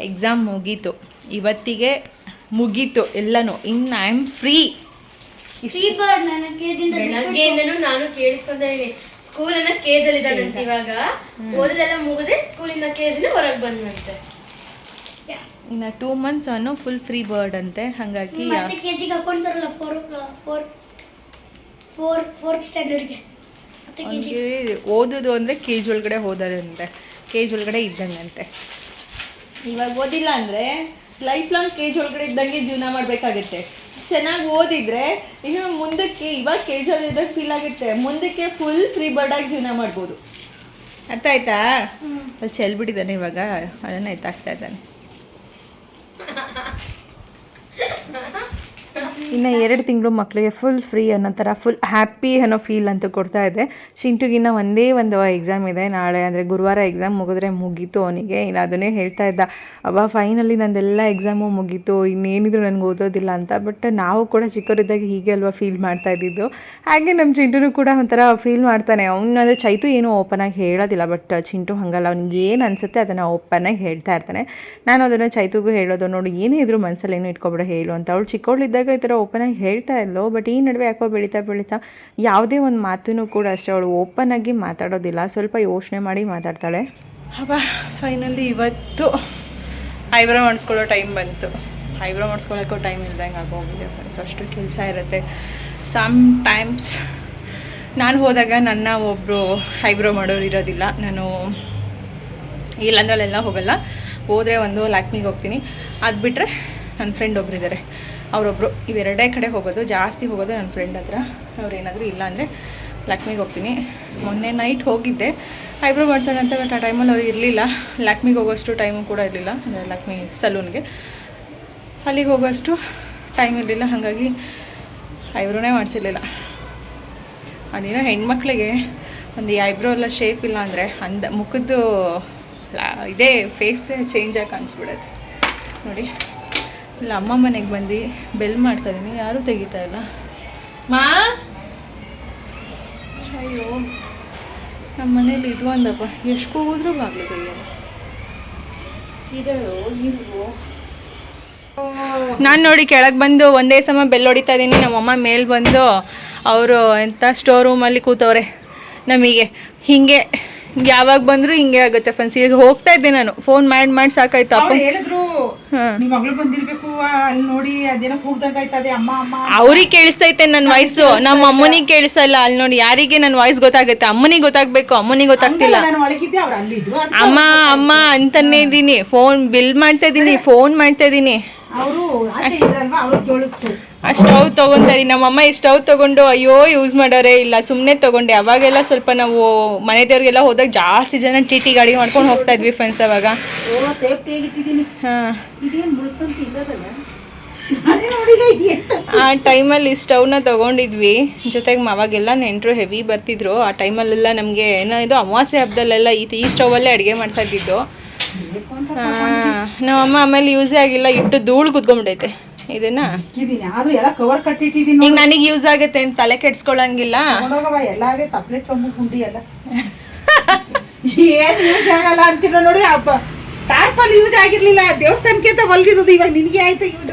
ಎಕ್ಸಾಮ್ ಮುಗೀತು. ಇವತ್ತಿಗೆ ಮುಗೀತು ಎಲ್ಲನೂ. ಇನ್ I am free free bird ನನ್ನ ಕೇಜಿಂದ ಬೆಳಗ್ಗೆಯಿಂದನೂ ನಾನು ಕೇಳಿಸ್ಕೊಂತ ಸ್ಕೂಲ್ ಅನ್ನ ಕೇಜ್ ಅಲ್ಲಿ ಅಂತ ಇವಾಗ. ಓದೋದೆಲ್ಲ ಮುಗಿದ್ರೆ ಸ್ಕೂಲಿಂದ ಕೇಜ್ನ ಹೊರಗೆ ಬಂದಂತೆ ಇನ್ನು ಟೂ ಮಂತ್ಸ್ ಅವನು ಫುಲ್ ಫ್ರೀ ಬರ್ಡ್ ಅಂತೆ. ಹಾಗಾಗಿ ಮತ್ತೆ ಕೆಜಿಗೆ ಹಾಕೊಂತಾರಲ್ಲ ಫೋರ್ ಫೋರ್ ಫೋರ್ ಫೋರ್ತ್ ಸ್ಟ್ಯಾಂಡರ್ಡ್ಗೆ ಕೆಜಿ ಅವನಿಗೆ ಓದೋದು ಅಂದರೆ ಕೇಜ್ ಒಳಗಡೆ ಹೋದದಂತೆ ಕೇಜ್ ಒಳಗಡೆ ಇದ್ದಂಗಂತೆ. ಇವಾಗ ಓದಿಲ್ಲ ಅಂದರೆ ಲೈಫ್ ಲಾಂಗ್ ಕೇಜ್ ಒಳಗಡೆ ಇದ್ದಂಗೆ ಜೀವನ ಮಾಡಬೇಕಾಗುತ್ತೆ. ಚೆನ್ನಾಗಿ ಓದಿದ್ರೆ ಇನ್ನು ಮುಂದಕ್ಕೆ ಇವಾಗ ಕೇಜಲ್ಲಿ ಇದ್ದಾಗ ಫೀಲ್ ಆಗುತ್ತೆ. ಮುಂದಕ್ಕೆ ಫುಲ್ ಫ್ರೀ ಬರ್ಡ್ ಆಗಿ ಜೀವನ ಮಾಡ್ಬೋದು. ಅರ್ಥ ಆಯ್ತಾ? ಅಲ್ಲಿ ಚೆಲ್ಬಿಟ್ಟಿದ್ದಾನೆ ಇವಾಗ. ಅದನ್ನ ಎತ್ತಾಕ್ತಾ ಇದ್ದಾನೆ. ಇನ್ನು ಎರಡು ತಿಂಗಳು ಮಕ್ಕಳಿಗೆ ಫುಲ್ ಫ್ರೀ ಅನ್ನೋ ಥರ ಫುಲ್ ಹ್ಯಾಪಿ ಅನ್ನೋ ಫೀಲ್ ಅಂತೂ ಕೊಡ್ತಾ ಇದೆ. ಚಿಂಟುಗಿನ್ನ ಒಂದೇ ಒಂದು ಎಕ್ಸಾಮ್ ಇದೆ ನಾಳೆ, ಅಂದರೆ ಗುರುವಾರ ಎಕ್ಸಾಮ್ ಮುಗಿದ್ರೆ ಮುಗೀತು ಅವನಿಗೆ. ಇನ್ನು ಅದನ್ನೇ ಹೇಳ್ತಾ ಇದ್ದ ಅವ ಫೈನಲಿ ನಂದೆಲ್ಲ ಎಕ್ಸಾಮು ಮುಗೀತು, ಇನ್ನೇನಿದ್ರು ನನಗೆ ಓದೋದಿಲ್ಲ ಅಂತ. ಬಟ್ ನಾವು ಕೂಡ ಚಿಕ್ಕವರಿದ್ದಾಗ ಹೀಗೆ ಅಲ್ವಾ ಫೀಲ್ ಮಾಡ್ತಾ ಇದ್ದಿದ್ದು. ಹಾಗೆ ನಮ್ಮ ಚಿಂಟುನು ಕೂಡ ಒಂಥರ ಫೀಲ್ ಮಾಡ್ತಾನೆ. ಅವನಂದರೆ ಚೈತು ಏನೂ ಓಪನ್ ಆಗಿ ಹೇಳೋದಿಲ್ಲ ಬಟ್ ಚಿಂಟು ಹಾಗಲ್ಲ. ಅವ್ನಿಗೆ ಏನು ಅನಿಸುತ್ತೆ ಅದನ್ನು ಓಪನ್ ಆಗಿ ಹೇಳ್ತಾ ಇರ್ತಾನೆ. ನಾನು ಅದನ್ನು ಚೈತುಗೂ ಹೇಳೋದು, ನೋಡಿ, ಏನೇ ಇದ್ರು ಮನಸ್ಸಲ್ಲಿ ಏನು ಇಟ್ಕೊಬೇಡ, ಹೇಳು. ಅಂತ. ಅವಳು ಚಿಕ್ಕವಳಿದ್ದಾಗ ಈ ಓಪನ್ ಓಪನಾಗಿ ಹೇಳ್ತಾ ಇದ್ಲು ಬಟ್ ಈ ನಡುವೆ ಯಾಕೋ ಬೆಳೀತಾ ಬೆಳೀತಾ ಯಾವುದೇ ಒಂದು ಮಾತೂ ಕೂಡ ಅಷ್ಟೇ, ಅವಳು ಓಪನ್ ಆಗಿ ಮಾತಾಡೋದಿಲ್ಲ. ಸ್ವಲ್ಪ ಯೋಚನೆ ಮಾಡಿ ಮಾತಾಡ್ತಾಳೆ. ಅಬ್ಬಾ ಫೈನಲಿ ಇವತ್ತು ಐಬ್ರೋ ಮಾಡಿಸ್ಕೊಳ್ಳೋ ಟೈಮ್ ಬಂತು. ಐಬ್ರೋ ಮಾಡಿಸ್ಕೊಳ್ಳೋಕ್ಕೂ ಟೈಮ್ ಇಲ್ದಂಗೆ ಆಗೋಗಿದೆ ಫ್ರೆಂಡ್ಸ್ ಅಷ್ಟು ಕೆಲಸ ಇರುತ್ತೆ. ಸಮ್ ಟೈಮ್ಸ್ ನಾನು ಹೋದಾಗ ನನ್ನ ಒಬ್ಬರು ಐಬ್ರೋ ಮಾಡೋರು ಇರೋದಿಲ್ಲ. ನಾನು ಇಲ್ಲಂದ್ರಲ್ಲೆಲ್ಲ ಹೋಗಲ್ಲ. ಹೋದರೆ ಒಂದು ಲ್ಯಾಕ್ಮಿಗೆ ಹೋಗ್ತೀನಿ. ಅದು ಬಿಟ್ಟರೆ ನನ್ನ ಫ್ರೆಂಡ್ ಒಬ್ಬರಿದ್ದಾರೆ ಅವರೊಬ್ಬರು ಇವೆರಡೇ ಕಡೆ ಹೋಗೋದು, ಜಾಸ್ತಿ ಹೋಗೋದು ನನ್ನ ಫ್ರೆಂಡ್ ಹತ್ರ. ಅವ್ರೇನಾದರೂ ಇಲ್ಲ ಅಂದರೆ ಲ್ಯಾಕ್ಮಿಗೆ ಹೋಗ್ತೀನಿ. ಮೊನ್ನೆ ನೈಟ್ ಹೋಗಿದ್ದೆ. ಐಬ್ರೋ ಮಾಡ್ಸೋಣ ಅಂತ ಬಟ್ ಆ ಟೈಮಲ್ಲಿ ಅವ್ರು ಇರಲಿಲ್ಲ. ಲ್ಯಾಕ್ಮಿಗೆ ಹೋಗೋಷ್ಟು ಟೈಮು ಕೂಡ ಇರಲಿಲ್ಲ. ಅಂದರೆ ಲ್ಯಾಕ್ಮಿ ಸಲೂನ್ಗೆ ಅಲ್ಲಿಗೆ ಹೋಗೋಷ್ಟು ಟೈಮ್ ಇರಲಿಲ್ಲ. ಹಾಗಾಗಿ ಐಬ್ರೋನೇ ಮಾಡಿಸಿರಲಿಲ್ಲ. ಅದೇನೋ ಹೆಣ್ಮಕ್ಳಿಗೆ ಒಂದು ಐಬ್ರೋ ಎಲ್ಲ ಶೇಪ್ ಇಲ್ಲ ಅಂದರೆ ಅಂದ ಮುಖದ್ದು ಇದೇ ಫೇಸೇ ಚೇಂಜಾಗಿ ಕಾಣಿಸ್ಬಿಡತ್ತೆ. ನೋಡಿ. ಇಲ್ಲ ಅಮ್ಮ ಮನೆಗೆ ಬಂದು ಬೆಲ್ ಮಾಡ್ತಾ ಇದ್ದೀನಿ ಯಾರೂ ತೆಗಿತಾ ಇಲ್ಲ. ಮಾ! ಅಯ್ಯೋ. ನಮ್ಮ ಮನೇಲಿ ಇದು ಒಂದಪ್ಪ ಎಷ್ಟು ಕೂಗಿದ್ರೂ ಬಾಗ್ಲು ತೆಗಿಯೋದು ಇದರು ಇಲ್ವೋ? ನಾನು ನೋಡಿ ಕೆಳಗೆ ಬಂದು ಒಂದೇ ಸಮ ಬೆಲ್ ಹೊಡಿತಾ ಇದ್ದೀನಿ ನಮ್ಮಮ್ಮ ಮೇಲೆ ಬಂದು ಅವರು ಎಂಥ ಸ್ಟೋರ್ ರೂಮಲ್ಲಿ ಕೂತವ್ರೆ ನಮಗೆ. ಹೀಗೆ. ಯಾವಾಗ ಬಂದ್ರು ಹಿಂಗೆ ಆಗುತ್ತೆ ಫನ್ಸಿ ಈಗ ಹೋಗ್ತಾ ಇದ್ದೆ ನಾನು. ಫೋನ್ ಮಾಡಿ ಮಾಡಿ ಸಾಕಾಯ್ತು. ಅಪ್ಪ ಹೇಳಿದ್ರು ಹಾಂ. ನಿಮ್ ಮಗಳು ಬಂದಿರ್ಬೇಕು ಅಲ್ಲಿ ನೋಡಿ ಅದೇನೋ ಅಮ್ಮ ಅಮ್ಮ ಅವ್ರಿಗೆ ಕೇಳಿಸ್ತೈತೆ ನನ್ನ ವಾಯ್ಸು ನಮ್ಮ ಅಮ್ಮನಿಗೆ ಕೇಳಿಸಲ್ಲ ಅಲ್ಲಿ ನೋಡಿ ಯಾರಿಗೆ ನನ್ನ ವಾಯ್ಸ್ ಗೊತ್ತಾಗುತ್ತೆ? ಅಮ್ಮನಿಗೆ ಗೊತ್ತಾಗ್ಬೇಕು. ಅಮ್ಮನಿಗೆ ಗೊತ್ತಾಗ್ತಿಲ್ಲ. ನಾನು ಒಳಗಿದ್ದೆ ಅವ್ರು ಅಲ್ಲಿದ್ರು ಅಂತ ಅಮ್ಮ ಅಮ್ಮ ಅಂತಾನೆ ಇದ್ದೀನಿ. ಫೋನ್ ಬಿಲ್ ಮಾಡ್ತಾ ಇದ್ದೀನಿ ಫೋನ್ ಮಾಡ್ತಾ ಇದ್ದೀನಿ. ಅವರು ಆಚೆ ಇದ್ರಲ್ವಾ ಅವ್ರು ಜೋಳಿಸ್ತು ಆ ಸ್ಟವ್ ಇದೀನಿ ನಮ್ಮಮ್ಮ ಈ ಸ್ಟವ್ ತೊಗೊಂಡು ಅಯ್ಯೋ ಯೂಸ್ ಮಾಡೋರೇ ಇಲ್ಲ. ಸುಮ್ಮನೆ ತಗೊಂಡೆ. ಅವಾಗೆಲ್ಲ ಸ್ವಲ್ಪ ನಾವು ಮನೆ ದೇವ್ರಿಗೆಲ್ಲ ಹೋದಾಗ ಜಾಸ್ತಿ ಜನ ಟಿ ಟಿ ಗಾಡಿ ಮಾಡ್ಕೊಂಡು ಹೋಗ್ತಾ ಇದ್ವಿ ಫ್ರೆಂಡ್ಸ್ ಅವಾಗ. ಆ ಟೈಮಲ್ಲಿ ಸ್ಟವ್ನ ತಗೊಂಡಿದ್ವಿ. ಜೊತೆಗೆ ಅವಾಗೆಲ್ಲ ನೆಂಟರು ಹೆವಿ ಬರ್ತಿದ್ರು. ಆ ಟೈಮಲ್ಲೆಲ್ಲ ನಮಗೆ ಏನೋ ಇದು ಅಮಾವಾಸ್ಯ ಹಬ್ಬದಲ್ಲೆಲ್ಲ ಈ ಈ ಸ್ಟವಲ್ಲೇ ಅಡುಗೆ ಮಾಡ್ತಾ ಇದ್ದಿದ್ದು. ನಮ್ಮಮ್ಮ ಆಮೇಲೆ ಯೂಸೇ ಆಗಿಲ್ಲ. ಇಟ್ಟು ಧೂಳು ಕುತ್ಕೊಂಡ್ಬಿಟ್ಟೈತೆ ಇದನ್ನ? ಇಕ್ಕಿದ್ದೀನಿ ಆದ್ರೂ ಎಲ್ಲ ಕವರ್ ಕಟ್ಟಿಟ್ಟಿದ್ದೀನಿ ಈಗ ನನಗೆ ಯೂಸ್ ಆಗುತ್ತೆ ಅಂತ ತಲೆ ಕೆಡ್ಸ್ಕೊಳಂಗಿಲ್ಲ? ತಗೊಂಡೋಗವ ಎಲ್ಲಾಗೆ ತಪ್ಲೆ ತೊಂಬ ಕುಂಡಿ ಎಲ್ಲ. ಏನ್ ಯೂಸ್ ಆಗಲ್ಲ ಅಂತೀರ ನೋಡಿ ಹಬ್ಬ ಟಾರ್ಪಲ್ ಯೂಸ್ ಆಗಿರ್ಲಿಲ್ಲ. ದೇವಸ್ಥಾನಕ್ಕೆ ಅಂತ ಹೊಲ್ದಿದ್ದು ಇವಾಗ ನಿನ್ಗೆ ಆಯ್ತು ಯೂಸ್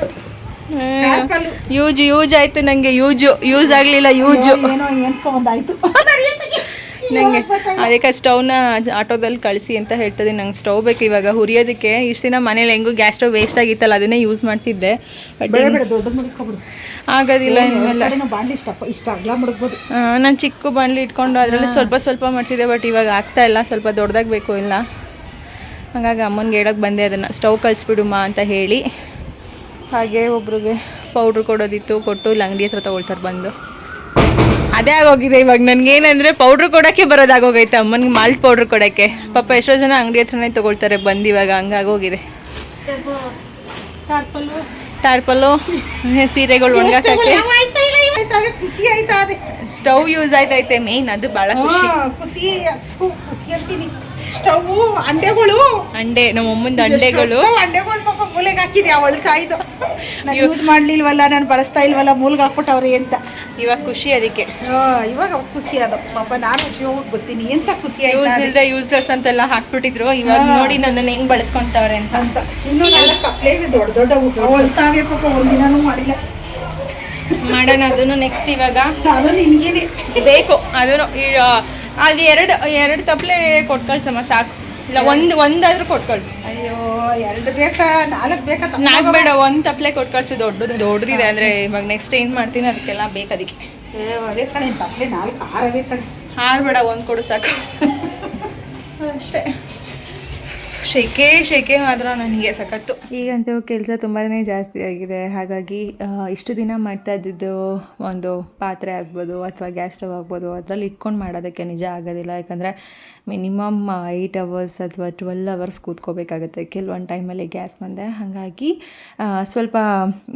ಯೂಜ್ ಯೂಜ್ ಆಯ್ತು ನಂಗೆ. ಯೂಜ್ ಯೂಸ್ ಆಗ್ಲಿಲ್ಲ ಯೂಜ್ ಏನೋ ಎಂತ್ಕೊ ಒಂದಾಯ್ತು ನಂಗೆ ಅದಕ್ಕೆ ಸ್ಟವ್ನ ಆಟೋದಲ್ಲಿ ಕಳಿಸಿ ಅಂತ ಹೇಳ್ತದೆ ನಂಗೆ ಸ್ಟೌ ಬೇಕು ಇವಾಗ. ಹುರಿಯೋದಕ್ಕೆ ಇಷ್ಟು ದಿನ ಮನೇಲಿ ಹೆಂಗೂ ಗ್ಯಾಸ್ ಸ್ಟೌವ್ ವೇಸ್ಟ್ ಆಗಿತ್ತಲ್ಲ ಅದನ್ನೇ ಯೂಸ್ ಮಾಡ್ತಿದ್ದೆ. ಆಗೋದಿಲ್ಲ ಬಾಂಡ್ಲಿ ನಾನು ಚಿಕ್ಕ ಬಾಣಲಿ ಇಟ್ಕೊಂಡು ಅದರಲ್ಲಿ ಸ್ವಲ್ಪ ಸ್ವಲ್ಪ ಮಾಡ್ತಿದ್ದೆ ಬಟ್ ಇವಾಗ ಆಗ್ತಾ ಇಲ್ಲ. ಸ್ವಲ್ಪ ದೊಡ್ಡದಾಗಬೇಕು ಇಲ್ಲ. ಹಾಗಾಗಿ ಅಮ್ಮನಿಗೆ ಹೇಳೋಕೆ ಬಂದೆ ಅದನ್ನು. ಸ್ಟವ್ ಕಳಿಸ್ಬಿಡುಮ್ಮ ಅಂತ ಹೇಳಿ. ಹಾಗೆ ಒಬ್ರಿಗೆ ಪೌಡ್ರ್ ಕೊಡೋದಿತ್ತು ಕೊಟ್ಟು ಇಲ್ಲಿ ಅಂಗಡಿ ಹತ್ರ ತೊಗೊಳ್ತಾರೆ ಬಂದು. ಅದೇ ಆಗೋಗಿದೆ. ಇವಾಗ ನನಗೇನೆಂದರೆ ಪೌಡ್ರ್ ಕೊಡೋಕ್ಕೆ ಬರೋದಾಗೋಗೈತೆ. ಅಮ್ಮನಿಗೆ ಮಾಲ್ಟ್ ಪೌಡ್ರ್ ಕೊಡೋಕ್ಕೆ. ಪಾಪ ಎಷ್ಟೋ ಜನ ಅಂಗಡಿ ಹತ್ರನೇ ತಗೊಳ್ತಾರೆ. ಬಂದು ಇವಾಗ ಹಂಗಾಗೋಗಿದೆ ಟಾರ್ಪಲ್ಲು ಸೀರೆಗಳು ಒಣಗಾಕಕ್ಕೆ ಅದೇ ಸ್ಟವ್ ಯೂಸ್ ಆಯ್ತೈತೆ. ಮೇನ್ ಅದು ಭಾಳ ಖುಷಿ. ಖುಷಿ ಖುಷಿ ಅಂತೀನಿ. ಸ್ಟವ್ ಅಂಡೆಗಳು. ಅಂಡೆ ನಮ್ಮ ಅಮ್ಮಂದ ಅಂಡೆಗಳು. ಅಂಡೆಗಳು ಪಾಪ ಮೂಲೆಗೆ ಹಾಕಿದೆ ಅವಳು ಕಾಯ್ದು. ನಾನು ಯೂಸ್ ಮಾಡ್ಲಿಲ್ವಲ್ಲ ನಾನು ಬಳಸ್ತಾ ಇಲ್ವಲ್ಲ ಮೂಲ್ಗೆ ಹಾಕ್ಬಿಟ್ಟವ್ರೆ ಅಂತ. ಇವಾಗ ಖುಷಿ ಅದಕ್ಕೆ. ಇವಾಗ ಖುಷಿ ಅದ. ಪಾಪ ನಾನು ಜೀವಕ್ಕೆ ಬರ್ತೀನಿ ಎಂತ ಖುಷಿ ಯೂಸ್ ಇಲ್ದೆ ಯೂಸ್ಲೆಸ್ ಅಂತೆಲ್ಲ ಹಾಕ್ಬಿಟ್ಟಿದ್ರು. ಇವಾಗ ನೋಡಿ ನನ್ನನ್ನು ಹೆಂಗ್ ಬಳಸ್ಕೊಂತವ್ರೆ ಅಂತ. ಅಂತ. ಇನ್ನು ಕಪ್ಲೆ ದೊಡ್ಡ ದೊಡ್ಡ ಹೊಲ್ತಾವೆ ಪಾಪ ಒಂದಿನೂ ಮಾಡಿಲ್ಲ. ಮಾಡೋಣ ಅದನ್ನು ನೆಕ್ಸ್ಟ್ ಇವಾಗ. ಅದು ನಿನ್ಗೇನೆ. ಬೇಕು ಅದನ್ನು ಅಲ್ಲಿ ಎರಡು ಎರಡು ತಪ್ಪಲೆ ಕೊಟ್ಟು ಕಳ್ಸಮ್ಮ ಸಾಕು. ಇಲ್ಲ ಒಂದು ಒಂದಾದ್ರೂ ಕೊಟ್ಟು ಕಳ್ಸು. ಅಯ್ಯೋ ಎರಡು ಬೇಕಾ? ನಾಲ್ಕು ಬೇಕಾ? ನಾಲ್ಕು ಬೇಡ ಒಂದು ತಪ್ಪಲೆ ಕೊಟ್ಟು ಕಳ್ಸು. ದೊಡ್ಡದು ದೊಡ್ಡದಿದೆ ಅಂದರೆ ಇವಾಗ ನೆಕ್ಸ್ಟ್ ಏನು ಮಾಡ್ತೀನಿ ಅದಕ್ಕೆಲ್ಲ ಬೇಕು ಅದಕ್ಕೆ. ಏ ಅವೇ ಕಣೆ ತಪ್ಪಲೆ ನಾಲ್ಕು ಆರವೇ ಕಣೆ. ಆರು ಬೇಡ ಒಂದು ಕೊಡು ಸಾಕು. ಅಷ್ಟೇ. ಶೆಕೆ ಶೆಕೆ ಮಾತ್ರ ನನಗೆ ಸಖತ್ತು. ಈಗಂತೂ ಕೆಲಸ ತುಂಬಾ ಜಾಸ್ತಿ ಆಗಿದೆ. ಹಾಗಾಗಿ ಇಷ್ಟು ದಿನ ಮಾಡ್ತಾ ಇದ್ದಿದ್ದು ಒಂದು ಪಾತ್ರೆ ಆಗ್ಬೋದು ಅಥವಾ ಗ್ಯಾಸ್ ಸ್ಟವ್ ಆಗ್ಬೋದು, ಅದರಲ್ಲಿ ಇಟ್ಕೊಂಡು ಮಾಡೋದಕ್ಕೆ ನಿಜ ಆಗೋದಿಲ್ಲ. ಯಾಕಂದರೆ, ಮಿನಿಮಮ್ ಏಯ್ಟ್ ಅವರ್ಸ್ ಅಥವಾ ಟ್ವೆಲ್ ಅವರ್ಸ್ ಕೂತ್ಕೋಬೇಕಾಗುತ್ತೆ. ಕೆಲವೊಂದು ಟೈಮಲ್ಲಿ ಗ್ಯಾಸ್ ಬಂದೆ. ಹಾಗಾಗಿ ಸ್ವಲ್ಪ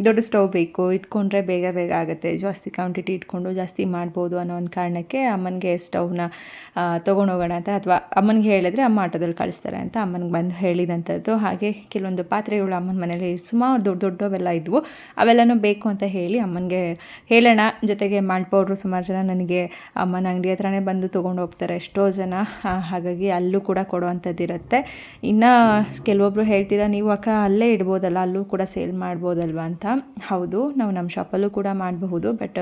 ದೊಡ್ಡ ಸ್ಟವ್ ಬೇಕು. ಇಟ್ಕೊಂಡ್ರೆ ಬೇಗ ಬೇಗ ಆಗುತ್ತೆ. ಜಾಸ್ತಿ ಕ್ವಾಂಟಿಟಿ ಇಟ್ಕೊಂಡು ಜಾಸ್ತಿ ಮಾಡ್ಬೋದು ಅನ್ನೋ ಒಂದು ಕಾರಣಕ್ಕೆ ಅಮ್ಮನಿಗೆ ಸ್ಟವ್ನ ತೊಗೊಂಡೋಗೋಣ ಅಂತ ಅಥವಾ ಅಮ್ಮನಿಗೆ ಹೇಳಿದ್ರೆ ಅಮ್ಮ ಆಟೋದಲ್ಲಿ ಕಳಿಸ್ತಾರೆ ಅಂತ ಅಮ್ಮನಿಗೆ ಬಂದು ಹೇಳಿದಂಥದ್ದು. ಹಾಗೆ ಕೆಲವೊಂದು ಪಾತ್ರೆಗಳು ಅಮ್ಮನ ಮನೇಲಿ ಸುಮಾರು ದೊಡ್ಡ ದೊಡ್ಡವೆಲ್ಲ ಇದ್ವು. ಅವೆಲ್ಲನೂ ಬೇಕು ಅಂತ ಹೇಳಿ ಅಮ್ಮನಿಗೆ ಹೇಳೋಣ. ಜೊತೆಗೆ ಮಾಲ್ಟ್ ಪೌಡ್ರು ಸುಮಾರು ಜನ ನನಗೆ ಅಮ್ಮನ ಅಂಗಡಿ ಹತ್ರನೇ ಬಂದು ತೊಗೊಂಡು ಹೋಗ್ತಾರೆ. ಎಷ್ಟೋ ಜನ ಹಾಗಾಗಿ ಅಲ್ಲೂ ಕೂಡ ಕೊಡುವಂಥದ್ದು ಇರುತ್ತೆ ಇನ್ನು ಕೆಲವೊಬ್ಬರು ಹೇಳ್ತೀರಾ, ನೀವು ಅಕ್ಕ ಅಲ್ಲೇ ಇಡ್ಬೋದಲ್ಲ, ಅಲ್ಲೂ ಕೂಡ ಸೇಲ್ ಮಾಡ್ಬೋದಲ್ವಾ? ಅಂತ. ಹೌದು, ನಾವು ನಮ್ಮ ಶಾಪಲ್ಲೂ ಕೂಡ ಮಾಡಬಹುದು. ಬಟ್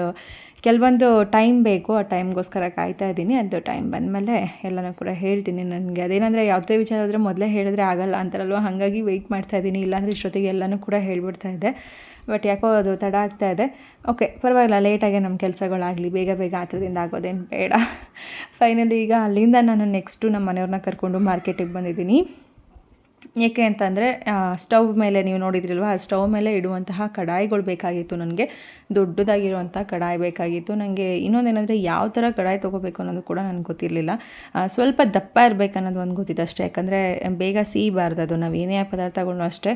ಕೆಲವೊಂದು ಟೈಮ್ ಬೇಕು, ಆ ಟೈಮ್ಗೋಸ್ಕರ ಕಾಯ್ತಾ ಇದ್ದೀನಿ. ಅದು ಟೈಮ್ ಬಂದಮೇಲೆ ಎಲ್ಲನೂ ಕೂಡ ಹೇಳ್ತೀನಿ ನನಗೆ. ಅದೇನಂದರೆ ಯಾವುದೇ ವಿಚಾರ ಆದರೆ ಮೊದಲೇ ಹೇಳಿದ್ರೆ ಆಗಲ್ಲ ಅಂತಾರಲ್ವ? ಹಾಗಾಗಿ ವೆಯ್ಟ್ ಮಾಡ್ತಾ ಇದ್ದೀನಿ. ಇಲ್ಲಾಂದರೆ ಇಷ್ಟೊತ್ತಿಗೆ ಎಲ್ಲನೂ ಕೂಡ ಹೇಳ್ಬಿಡ್ತಾ ಇದೆ. ಬಟ್ ಯಾಕೋ ಅದು ತಡ ಆಗ್ತಾ ಇದೆ. ಓಕೆ ಪರವಾಗಿಲ್ಲ. ಲೇಟಾಗೆ ನಮ್ಮ ಕೆಲಸಗಳಾಗಲಿ, ಬೇಗ ಬೇಗ ಹತ್ರದಿಂದ ಆಗೋದೇನು ಬೇಡ. ಫೈನಲಿ ಈಗ ಅಲ್ಲಿಂದ ನಾನು ನೆಕ್ಸ್ಟು ನಮ್ಮ ಮನೆಯವ್ರನ್ನ ಕರ್ಕೊಂಡು ಮಾರ್ಕೆಟಿಗೆ ಬಂದಿದ್ದೀನಿ. ಏಕೆ ಅಂತಂದರೆ ಸ್ಟವ್ ಮೇಲೆ ನೀವು ನೋಡಿದ್ರಿಲ್ವ, ಆ ಸ್ಟವ್ ಮೇಲೆ ಇಡುವಂತಹ ಕಡಾಯಿಗಳು ಬೇಕಾಗಿತ್ತು ನನಗೆ. ದೊಡ್ಡದಾಗಿರುವಂಥ ಕಡಾಯಿ ಬೇಕಾಗಿತ್ತು. ನನಗೆ ಇನ್ನೊಂದೇನೆಂದರೆ ಯಾವ ಥರ ಕಡಾಯಿ ತೊಗೋಬೇಕು ಅನ್ನೋದು ಕೂಡ ನನಗೆ ಗೊತ್ತಿರಲಿಲ್ಲ. ಸ್ವಲ್ಪ ದಪ್ಪ ಇರಬೇಕು ಅನ್ನೋದು ಒಂದು ಗೊತ್ತಿತ್ತು ಅಷ್ಟೇ ಯಾಕಂದರೆ ಬೇಗ ಸೀಬಾರ್ದು ಅದು. ನಾವು ಏನೇ ಪದಾರ್ಥಗಳನ್ನೂ ಅಷ್ಟೇ